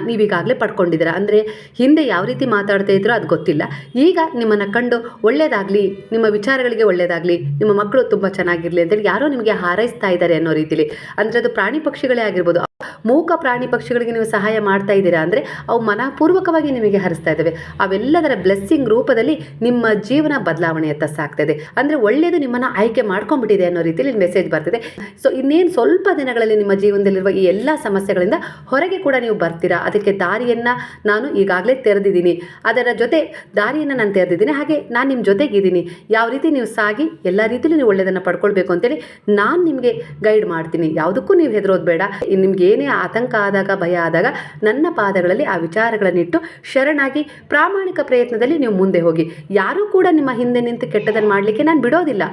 ನೀವೀಗಾಗಲೇ ಪಡ್ಕೊಂಡಿದ್ದೀರ. ಅಂದ್ರೆ ಹಿಂದೆ ಯಾವ ರೀತಿ ಮಾತಾಡ್ತಾ ಇದ್ರೋ ಅದು ಗೊತ್ತಿಲ್ಲ. ಈಗ ನಿಮ್ಮನ್ನ ಕಂಡು ಒಳ್ಳೇದಾಗ್ಲಿ, ನಿಮ್ಮ ವಿಚಾರಗಳಿಗೆ ಒಳ್ಳೇದಾಗ್ಲಿ, ನಿಮ್ಮ ಮಕ್ಕಳು ತುಂಬಾ ಚೆನ್ನಾಗಿರ್ಲಿ ಅಂತೇಳಿ ಯಾರೋ ನಿಮಗೆ ಹಾರೈಸ್ತಾ ಇದ್ದಾರೆ ಅನ್ನೋ ರೀತಿಲಿ. ಅಂದರೆ ಅದು ಪ್ರಾಣಿ ಪಕ್ಷಿಗಳೇ ಆಗಿರ್ಬೋದು. ಮೂಕ ಪ್ರಾಣಿ ಪಕ್ಷಿಗಳಿಗೆ ನೀವು ಸಹಾಯ ಮಾಡ್ತಾ ಇದ್ದೀರಾ ಅಂದರೆ ಅವು ಮನಪೂರ್ವಕವಾಗಿ ನಿಮಗೆ ಹರಿಸ್ತಾ ಇದ್ದಾವೆ. ಅವೆಲ್ಲದರ ಬ್ಲೆಸ್ಸಿಂಗ್ ರೂಪದಲ್ಲಿ ನಿಮ್ಮ ಜೀವನ ಬದಲಾವಣೆಯತ್ತ ಸಾಗ್ತದೆ ಅಂದರೆ ಒಳ್ಳೆಯದು ನಿಮ್ಮನ್ನು ಆಯ್ಕೆ ಮಾಡ್ಕೊಂಡ್ಬಿಟ್ಟಿದೆ ಅನ್ನೋ ರೀತಿಯಲ್ಲಿ ಮೆಸೇಜ್ ಬರ್ತಿದೆ. ಸೊ ಇನ್ನೇನು ಸ್ವಲ್ಪ ದಿನಗಳಲ್ಲಿ ನಿಮ್ಮ ಜೀವನದಲ್ಲಿರುವ ಈ ಎಲ್ಲ ಸಮಸ್ಯೆಗಳಿಂದ ಹೊರಗೆ ಕೂಡ ನೀವು ಬರ್ತೀರಾ? ಅದಕ್ಕೆ ದಾರಿಯನ್ನು ನಾನು ಈಗಾಗಲೇ ತೆರೆದಿದ್ದೀನಿ. ಅದರ ಜೊತೆ ದಾರಿಯನ್ನು ನಾನು ತೆರೆದಿದ್ದೀನಿ. ಹಾಗೆ ನಾನು ನಿಮ್ಮ ಜೊತೆಗಿದ್ದೀನಿ. ಯಾವ ರೀತಿ ನೀವು ಸಾಗಿ ಎಲ್ಲ ರೀತಿಯಲ್ಲಿ ನೀವು ಒಳ್ಳೆಯದನ್ನು ಪಡ್ಕೊಳ್ಬೇಕು ಅಂತೇಳಿ ನಾನು ನಿಮಗೆ ಗೈಡ್ ಮಾಡ್ತೀನಿ. ಯಾವುದಕ್ಕೂ ನೀವು ಹೆದರೋದು ಬೇಡ. ನಿಮ್ಗೆ ಏನೇ ಆತಂಕ ಆದಾಗ, ಭಯ ಆದಾಗ, ನನ್ನ ಪಾದಗಳಲ್ಲಿ ಆ ವಿಚಾರಗಳನ್ನಿಟ್ಟು ಶರಣಾಗಿ ಪ್ರಾಮಾಣಿಕ ಪ್ರಯತ್ನದಲ್ಲಿ ನೀವು ಮುಂದೆ ಹೋಗಿ. ಯಾರೂ ಕೂಡ ನಿಮ್ಮ ಹಿಂದೆ ನಿಂತು ಕೆಟ್ಟದನ್ನು ಮಾಡಲಿಕ್ಕೆ ನಾನು ಬಿಡೋದಿಲ್ಲ.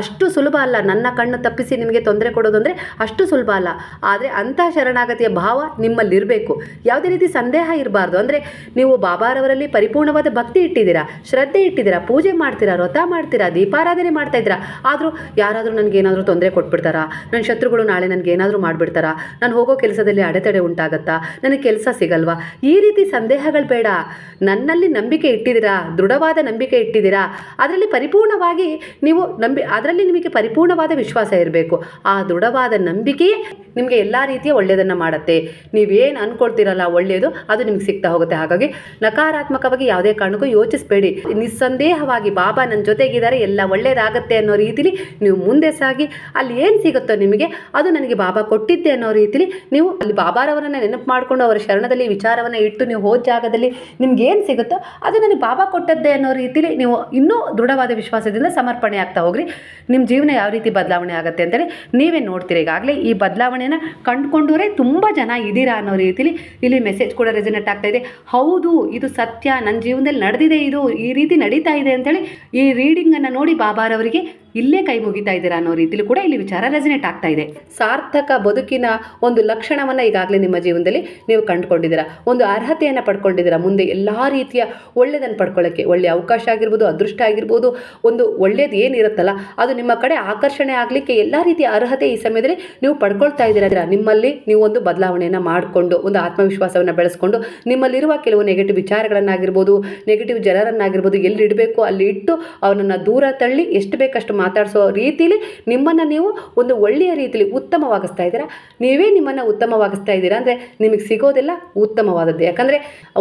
ಅಷ್ಟು ಸುಲಭ ಅಲ್ಲ. ನನ್ನ ಕಣ್ಣು ತಪ್ಪಿಸಿ ನಿಮಗೆ ತೊಂದರೆ ಕೊಡೋದು ಅಂದರೆ ಅಷ್ಟು ಸುಲಭ ಅಲ್ಲ. ಆದರೆ ಅಂಥ ಶರಣಾಗತಿಯ ಭಾವ ನಿಮ್ಮಲ್ಲಿರಬೇಕು. ಯಾವುದೇ ರೀತಿ ಸಂದೇಹ ಇರಬಾರ್ದು. ಅಂದರೆ ನೀವು ಬಾಬಾರವರಲ್ಲಿ ಪರಿಪೂರ್ಣವಾದ ಭಕ್ತಿ ಇಟ್ಟಿದ್ದೀರಾ, ಶ್ರದ್ಧೆ ಇಟ್ಟಿದ್ದೀರಾ, ಪೂಜೆ ಮಾಡ್ತೀರಾ, ವ್ರತ ಮಾಡ್ತೀರಾ, ದೀಪಾರಾಧನೆ ಮಾಡ್ತಾ ಇದ್ದೀರಾ, ಆದರೂ ಯಾರಾದರೂ ನನಗೇನಾದರೂ ತೊಂದರೆ ಕೊಟ್ಬಿಡ್ತಾರಾ? ನನ್ನ ಶತ್ರುಗಳು ನಾಳೆ ನನಗೆ ಏನಾದರೂ ಮಾಡಿಬಿಡ್ತಾರಾ? ನಾನು ಹೋಗೋ ಕೆಲಸದಲ್ಲಿ ಅಡೆತಡೆ ಉಂಟಾಗತ್ತಾ? ನನಗೆ ಕೆಲಸ ಸಿಗಲ್ವಾ? ಈ ರೀತಿ ಸಂದೇಹಗಳು ಬೇಡ. ನನ್ನಲ್ಲಿ ನಂಬಿಕೆ ಇಟ್ಟಿದ್ದೀರಾ? ದೃಢವಾದ ನಂಬಿಕೆ ಇಟ್ಟಿದ್ದೀರಾ? ಅದರಲ್ಲಿ ಪರಿಪೂರ್ಣವಾಗಿ ನೀವು ನಂಬಿ, ಅದರಲ್ಲಿ ನಿಮಗೆ ಪರಿಪೂರ್ಣವಾದ ವಿಶ್ವಾಸ ಇರಬೇಕು. ಆ ದೃಢವಾದ ನಂಬಿಕೆ ನಿಮಗೆ ಎಲ್ಲ ರೀತಿಯ ಒಳ್ಳೆಯದನ್ನು ಮಾಡುತ್ತೆ. ನೀವೇನು ಅಂದ್ಕೊಳ್ತೀರಲ್ಲ ಒಳ್ಳೆಯದು, ಅದು ನಿಮ್ಗೆ ಸಿಗ್ತಾ ಹೋಗುತ್ತೆ. ಹಾಗಾಗಿ ನಕಾರಾತ್ಮಕವಾಗಿ ಯಾವುದೇ ಕಾರಣಕ್ಕೂ ಯೋಚಿಸಬೇಡಿ. ನಿಸ್ಸಂದೇಹವಾಗಿ, ಬಾಬಾ ನನ್ನ ಜೊತೆಗಿದ್ದಾರೆ, ಎಲ್ಲ ಒಳ್ಳೆಯದಾಗತ್ತೆ ಅನ್ನೋ ರೀತಿಲಿ ನೀವು ಮುಂದೆ ಸಾಗಿ, ಅಲ್ಲಿ ಏನು ಸಿಗುತ್ತೋ ನಿಮಗೆ ಅದು ನನಗೆ ಬಾಬಾ ಕೊಟ್ಟಿದ್ದೆ ಅನ್ನೋ ರೀತಿಲಿ ನೀವು ಅಲ್ಲಿ ಬಾಬಾರವರನ್ನು ನೆನಪು ಮಾಡಿಕೊಂಡು ಅವರ ಶರಣದಲ್ಲಿ ವಿಚಾರವನ್ನು ಇಟ್ಟು ನೀವು ಹೋದ ಜಾಗದಲ್ಲಿ ನಿಮ್ಗೆ ಏನು ಸಿಗುತ್ತೋ ಅದು ನನಗೆ ಬಾಬಾ ಕೊಟ್ಟದ್ದೆ ಅನ್ನೋ ರೀತಿಲಿ ನೀವು ಇನ್ನೂ ದೃಢವಾದ ವಿಶ್ವಾಸದಿಂದ ಸಮರ್ಪಣೆ ಆಗ್ತಾ ಹೋಗ್ರಿ. ನಿಮ್ಮ ಜೀವನ ಯಾವ ರೀತಿ ಬದಲಾವಣೆ ಆಗುತ್ತೆ ಅಂತೇಳಿ ನೀವೇ ನೋಡ್ತೀರಿ. ಈಗಾಗಲೇ ಈ ಬದಲಾವಣೆನ ಕಂಡುಕೊಂಡವರೇ ತುಂಬ ಜನ ಇದ್ದೀರಾ ಅನ್ನೋ ರೀತಿಲಿ ಇಲ್ಲಿ ಮೆಸೇಜ್ ಕೂಡ ರೆಸಿನೆಟ್ ಆಗ್ತಾ ಇದೆ. ಹೌದು, ಇದು ಸತ್ಯ. ನನ್ನ ಜೀವನದಲ್ಲಿ ನಡೆದಿದೆ, ಇದು ಈ ರೀತಿ ನಡೀತಾ ಇದೆ ಅಂತೇಳಿ ಈ ರೀಡಿಂಗನ್ನು ನೋಡಿ ಬಾಬಾರವರಿಗೆ ಇಲ್ಲೇ ಕೈ ಮುಗಿತಾ ಇದ್ದೀರಾ ಅನ್ನೋ ರೀತಿಲಿ ಕೂಡ ಇಲ್ಲಿ ವಿಚಾರ ರೆಸಿನೇಟ್ ಆಗ್ತಾ ಇದೆ. ಸಾರ್ಥಕ ಬದುಕಿನ ಒಂದು ಲಕ್ಷಣವನ್ನು ಈಗಾಗಲೇ ನಿಮ್ಮ ಜೀವನದಲ್ಲಿ ನೀವು ಕಂಡುಕೊಂಡಿದ್ದೀರಾ. ಒಂದು ಅರ್ಹತೆಯನ್ನು ಪಡ್ಕೊಂಡಿದ್ದೀರಾ. ಮುಂದೆ ಎಲ್ಲ ರೀತಿಯ ಒಳ್ಳೆಯದನ್ನು ಪಡ್ಕೊಳ್ಳೋಕ್ಕೆ ಒಳ್ಳೆಯ ಅವಕಾಶ ಆಗಿರ್ಬೋದು, ಅದೃಷ್ಟ ಆಗಿರ್ಬೋದು, ಒಂದು ಒಳ್ಳೆಯದು ಏನಿರುತ್ತಲ್ಲ, ಅದು ನಿಮ್ಮ ಕಡೆ ಆಕರ್ಷಣೆ ಆಗಲಿಕ್ಕೆ ಎಲ್ಲ ರೀತಿಯ ಅರ್ಹತೆ ಈ ಸಮಯದಲ್ಲಿ ನೀವು ಪಡ್ಕೊಳ್ತಾ ಇದ್ದೀರಾ. ನಿಮ್ಮಲ್ಲಿ ನೀವು ಒಂದು ಬದಲಾವಣೆಯನ್ನು ಮಾಡಿಕೊಂಡು, ಒಂದು ಆತ್ಮವಿಶ್ವಾಸವನ್ನು ಬೆಳೆಸ್ಕೊಂಡು, ನಿಮ್ಮಲ್ಲಿರುವ ಕೆಲವು ನೆಗೆಟಿವ್ ವಿಚಾರಗಳನ್ನಾಗಿರ್ಬೋದು ನೆಗೆಟಿವ್ ಜನರನ್ನಾಗಿರ್ಬೋದು ಎಲ್ಲಿ ಇಡಬೇಕು ಅಲ್ಲಿ ಇಟ್ಟು ಅವನನ್ನು ದೂರ ತಳ್ಳಿ ಎಷ್ಟು ಬೇಕಷ್ಟು ಮಾತಾಡಿಸೋ ರೀತಿಲಿ ನಿಮ್ಮನ್ನು ನೀವು ಒಂದು ಒಳ್ಳೆಯ ರೀತಿಲಿ ಉತ್ತಮವಾಗಿಸ್ತಾ ಇದ್ದೀರಾ? ನೀವೇ ನಿಮ್ಮನ್ನು ಉತ್ತಮವಾಗಿಸ್ತಾ ಇದ್ದೀರಾ? ಅಂದರೆ ನಿಮಗೆ ಸಿಗೋದೆಲ್ಲ ಉತ್ತಮವಾದದ್ದು. ಯಾಕಂದರೆ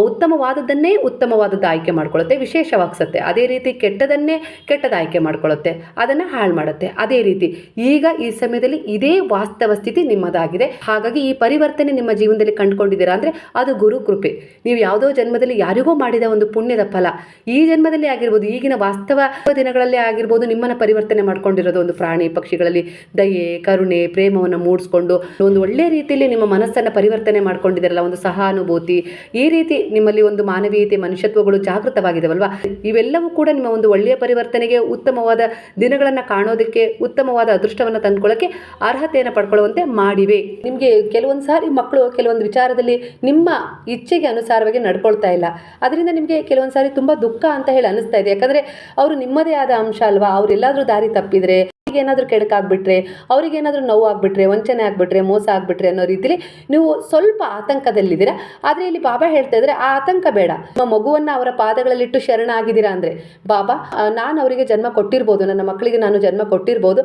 ಉತ್ತಮವಾದದ್ದನ್ನೇ ಉತ್ತಮವಾದದ್ದು ಆಯ್ಕೆ ಮಾಡ್ಕೊಳ್ಳುತ್ತೆ ವಿಶೇಷವಾಗಿಸುತ್ತೆ ಅದೇ ರೀತಿ ಕೆಟ್ಟದನ್ನೇ ಕೆಟ್ಟದ ಆಯ್ಕೆ ಮಾಡ್ಕೊಳ್ಳುತ್ತೆ, ಅದನ್ನು ಹಾಳು ಮಾಡುತ್ತೆ. ಅದೇ ರೀತಿ ಈಗ ಈ ಸಮಯದಲ್ಲಿ ಇದೇ ವಾಸ್ತವ ಸ್ಥಿತಿ ನಿಮ್ಮದಾಗಿದೆ. ಹಾಗಾಗಿ ಈ ಪರಿವರ್ತನೆ ನಿಮ್ಮ ಜೀವನದಲ್ಲಿ ಕಂಡುಕೊಂಡಿದ್ದೀರಾ ಅಂದರೆ ಅದು ಗುರು ಕೃಪೆ. ನೀವು ಯಾವುದೋ ಜನ್ಮದಲ್ಲಿ ಯಾರಿಗೋ ಮಾಡಿದ ಒಂದು ಪುಣ್ಯದ ಫಲ. ಈ ಜನ್ಮದಲ್ಲಿ ಆಗಿರ್ಬೋದು, ಈಗಿನ ವಾಸ್ತವ ದಿನಗಳಲ್ಲಿ ಆಗಿರ್ಬೋದು, ನಿಮ್ಮನ್ನು ಪರಿವರ್ತನೆ ಮಾಡ್ಕೊಂಡಿರೋದು ಒಂದು ಪ್ರಾಣಿ ಪಕ್ಷಿಗಳಲ್ಲಿ ದಯೆ, ಕರುಣೆ, ಪ್ರೇಮವನ್ನು ಮೂಡಿಸ್ಕೊಂಡು ಒಂದು ಒಳ್ಳೆಯ ರೀತಿಯಲ್ಲಿ ನಿಮ್ಮ ಮನಸ್ಸನ್ನು ಪರಿವರ್ತನೆ ಮಾಡ್ಕೊಂಡಿದ್ದೀರಲ್ಲ, ಒಂದು ಸಹಾನುಭೂತಿ, ಈ ರೀತಿ ನಿಮ್ಮಲ್ಲಿ ಒಂದು ಮಾನವೀಯತೆ, ಮನುಷ್ಯತ್ವಗಳು ಜಾಗೃತವಾಗಿದಾವಲ್ವಾ? ಇವೆಲ್ಲವೂ ಕೂಡ ನಿಮ್ಮ ಒಂದು ಒಳ್ಳೆಯ ಪರಿವರ್ತನೆಗೆ ಉತ್ತಮವಾದ ದಿನಗಳನ್ನು ಕಾಣೋದಕ್ಕೆ, ಉತ್ತಮವಾದ ಅದೃಷ್ಟವನ್ನು ತಂದ್ಕೊಳ್ಳೋಕ್ಕೆ ಅರ್ಹತೆಯನ್ನು ಪಡ್ಕೊಳ್ಳುವಂತೆ ಮಾಡಿವೆ. ನಿಮಗೆ ಕೆಲವೊಂದು ಸಾರಿ ಮಕ್ಕಳು ಕೆಲವೊಂದು ವಿಚಾರದಲ್ಲಿ ನಿಮ್ಮ ಇಚ್ಛೆಗೆ ಅನುಸಾರವಾಗಿ ನಡ್ಕೊಳ್ತಾ ಇಲ್ಲ. ಅದರಿಂದ ನಿಮಗೆ ಕೆಲವೊಂದು ಸಾರಿ ತುಂಬ ದುಃಖ ಅಂತ ಹೇಳಿ ಅನಿಸ್ತಾ ಇದೆ. ಯಾಕಂದರೆ ಅವರು ನಿಮ್ಮದೇ ಆದ ಅಂಶ ಅಲ್ವಾ? ಅವರೆಲ್ಲಾದರೂ ದಾರಿ ತಪ್ಪಿದ್ರೆ ಏನಾದರೂ ಕೆಡಕಾಗ್ಬಿಟ್ರೆ, ಅವ್ರಿಗೆ ಏನಾದರೂ ನೋವು ಆಗಿಬಿಟ್ರೆ ವಂಚನೆ ಆಗಿಬಿಟ್ರೆ, ಮೋಸ ಆಗಿಬಿಟ್ರೆ ಅನ್ನೋ ರೀತಿಲಿ ನೀವು ಸ್ವಲ್ಪ ಆತಂಕದಲ್ಲಿದ್ದೀರಾ. ಆದರೆ ಇಲ್ಲಿ ಬಾಬಾ ಹೇಳ್ತಾ ಇದ್ರೆ ಆ ಆತಂಕ ಬೇಡ. ನಮ್ಮ ಮಗುವನ್ನು ಅವರ ಪಾದಗಳಲ್ಲಿಟ್ಟು ಶರಣ ಆಗಿದ್ದೀರಾ ಅಂದರೆ, ಬಾಬಾ ನಾನು ಅವರಿಗೆ ಜನ್ಮ ಕೊಟ್ಟಿರ್ಬೋದು, ನನ್ನ ಮಕ್ಕಳಿಗೆ ನಾನು ಜನ್ಮ ಕೊಟ್ಟಿರ್ಬೋದು.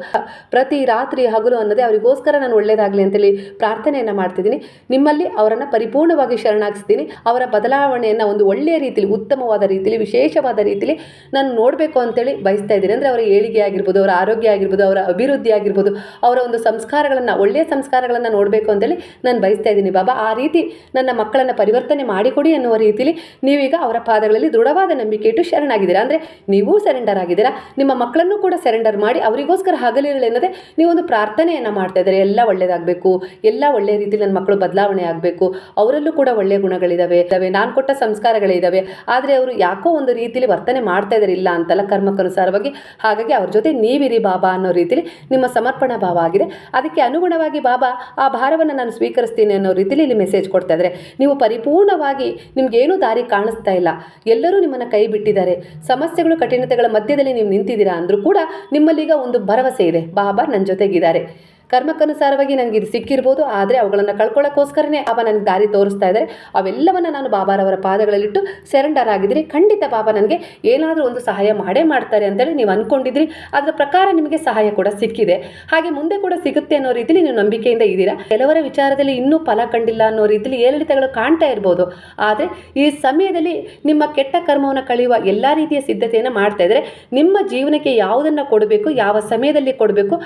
ಪ್ರತಿ ರಾತ್ರಿ ಹಗಲು ಅನ್ನೋದೇ ಅವರಿಗೋಸ್ಕರ ನಾನು ಒಳ್ಳೇದಾಗಲಿ ಅಂತೇಳಿ ಪ್ರಾರ್ಥನೆಯನ್ನು ಮಾಡ್ತಿದ್ದೀನಿ. ನಿಮ್ಮಲ್ಲಿ ಅವರನ್ನು ಪರಿಪೂರ್ಣವಾಗಿ ಶರಣಾಗಿಸ್ತೀನಿ. ಅವರ ಬದಲಾವಣೆಯನ್ನು ಒಂದು ಒಳ್ಳೆಯ ರೀತಿಲಿ, ಉತ್ತಮವಾದ ರೀತಿಲಿ, ವಿಶೇಷವಾದ ರೀತಿಲಿ ನಾನು ನೋಡಬೇಕು ಅಂತೇಳಿ ಬಯಸ್ತಾ ಇದ್ದೀನಿ. ಅಂದರೆ ಅವರ ಏಳಿಗೆ ಆಗಿರ್ಬೋದು ಅವರ ಆರೋಗ್ಯ ಆಗಿರ್ಬೋದು ಆಗಿರ್ಬೋದು, ಅವರ ಅಭಿವೃದ್ಧಿ ಆಗಿರ್ಬೋದು, ಅವರ ಒಂದು ಸಂಸ್ಕಾರಗಳನ್ನು, ಒಳ್ಳೆಯ ಸಂಸ್ಕಾರಗಳನ್ನು ನೋಡಬೇಕು ಅಂತೇಳಿ ನಾನು ಬಯಸ್ತಾ ಇದ್ದೀನಿ. ಬಾಬಾ, ಆ ರೀತಿ ನನ್ನ ಮಕ್ಕಳನ್ನು ಪರಿವರ್ತನೆ ಮಾಡಿಕೊಡಿ ಎನ್ನುವ ರೀತಿಯಲ್ಲಿ ನೀವೀಗ ಅವರ ಪಾದಗಳಲ್ಲಿ ದೃಢವಾದ ನಂಬಿಕೆ ಇಟ್ಟು ಶರಣಾಗಿದ್ದೀರಾ? ಅಂದರೆ ನೀವೂ ಸೆರೆಂಡರ್ ಆಗಿದ್ದೀರಾ? ನಿಮ್ಮ ಮಕ್ಕಳನ್ನು ಕೂಡ ಸರೆಂಡರ್ ಮಾಡಿ ಅವರಿಗೋಸ್ಕರ ಹಗಲಿರಲಿ ಎನ್ನದೆ ನೀವೊಂದು ಪ್ರಾರ್ಥನೆಯನ್ನು ಮಾಡ್ತಾ ಇದ್ದಾರೆ? ಎಲ್ಲ ಒಳ್ಳೆಯದಾಗಬೇಕು ಎಲ್ಲ ಒಳ್ಳೆಯ ರೀತಿಯಲ್ಲಿ ನನ್ನ ಮಕ್ಕಳು ಬದಲಾವಣೆ ಆಗಬೇಕು, ಅವರಲ್ಲೂ ಕೂಡ ಒಳ್ಳೆಯ ಗುಣಗಳಿದ್ದಾವೆ ಇದ್ದಾವೆ ನಾನು ಕೊಟ್ಟ ಸಂಸ್ಕಾರಗಳಿದ್ದಾವೆ ಆದರೆ ಅವರು ಯಾಕೋ ಒಂದು ರೀತಿಯಲ್ಲಿ ವರ್ತನೆ ಮಾಡ್ತಾ ಇದ್ದಾರೆ ಇಲ್ಲ ಅಂತಲ್ಲ ಕರ್ಮಕ್ಕನುಸಾರವಾಗಿ ಹಾಗಾಗಿ ಅವ್ರ ಜೊತೆ ನೀವಿರಿ ಬಾಬಾ ರೀತಿಯಲ್ಲಿ ನಿಮ್ಮ ಸಮರ್ಪಣಾ ಭಾವ ಆಗಿದೆ. ಅದಕ್ಕೆ ಅನುಗುಣವಾಗಿ ಬಾಬಾ, ಆ ಭಾರವನ್ನು ನಾನು ಸ್ವೀಕರಿಸ್ತೀನಿ ಅನ್ನೋ ರೀತಿಲಿ ಇಲ್ಲಿ ಮೆಸೇಜ್ ಕೊಡ್ತಾ ಇದ್ದಾರೆ. ನೀವು ಪರಿಪೂರ್ಣವಾಗಿ ನಿಮಗೇನೂ ದಾರಿ ಕಾಣಿಸ್ತಾ ಇಲ್ಲ. ಎಲ್ಲರೂ ನಿಮ್ಮನ್ನು ಕೈ ಬಿಟ್ಟಿದ್ದಾರೆ. ಸಮಸ್ಯೆಗಳು, ಕಠಿಣತೆಗಳ ಮಧ್ಯದಲ್ಲಿ ನೀವು ನಿಂತಿದ್ದೀರಾ ಅಂದರೂ ಕೂಡ ನಿಮ್ಮಲ್ಲಿಗ ಒಂದು ಭರವಸೆ ಇದೆ. ಬಾಬಾ ನನ್ನ ಜೊತೆಗಿದ್ದಾರೆ. ಕರ್ಮಕ್ಕನುಸಾರವಾಗಿ ನನಗೆ ಇದು ಸಿಕ್ಕಿರ್ಬೋದು, ಆದರೆ ಅವುಗಳನ್ನು ಕಳ್ಕೊಳ್ಳೋಕ್ಕೋಸ್ಕರನೇ ಅವ ನನಗೆ ದಾರಿ ತೋರಿಸ್ತಾ ಇದ್ದಾರೆ ಅವೆಲ್ಲವನ್ನು ನಾನು ಬಾಬಾರವರ ಪಾದಗಳಲ್ಲಿಟ್ಟು ಸೆರೆಂಡರ್ ಆಗಿದ್ದೀನಿ. ಖಂಡಿತ ಬಾಬಾ ನನಗೆ ಏನಾದರೂ ಒಂದು ಸಹಾಯ ಮಾಡೇ ಮಾಡ್ತಾರೆ ಅಂತೇಳಿ ನೀವು ಅಂದ್ಕೊಂಡಿದ್ರಿ ಅದರ ಪ್ರಕಾರ ನಿಮಗೆ ಸಹಾಯ ಕೂಡ ಸಿಕ್ಕಿದೆ. ಹಾಗೆ ಮುಂದೆ ಕೂಡ ಸಿಗುತ್ತೆ ಅನ್ನೋ ರೀತಿಯಲ್ಲಿ ನೀವು ನಂಬಿಕೆಯಿಂದ ಇದ್ದೀರಾ? ಕೆಲವರ ವಿಚಾರದಲ್ಲಿ ಇನ್ನೂ ಫಲ ಕಂಡಿಲ್ಲ ಅನ್ನೋ ರೀತಿಯಲ್ಲಿ ಏರಿಳಿತಗಳು ಕಾಣ್ತಾ ಇರ್ಬೋದು. ಆದರೆ ಈ ಸಮಯದಲ್ಲಿ ನಿಮ್ಮ ಕೆಟ್ಟ ಕರ್ಮವನ್ನು ಕಳೆಯುವ ಎಲ್ಲ ರೀತಿಯ ಸಿದ್ಧತೆಯನ್ನು ಮಾಡ್ತಾ ಇದ್ದಾರೆ. ನಿಮ್ಮ ಜೀವನಕ್ಕೆ ಯಾವುದನ್ನು ಕೊಡಬೇಕು, ಯಾವ ಸಮಯದಲ್ಲಿ ಕೊಡಬೇಕು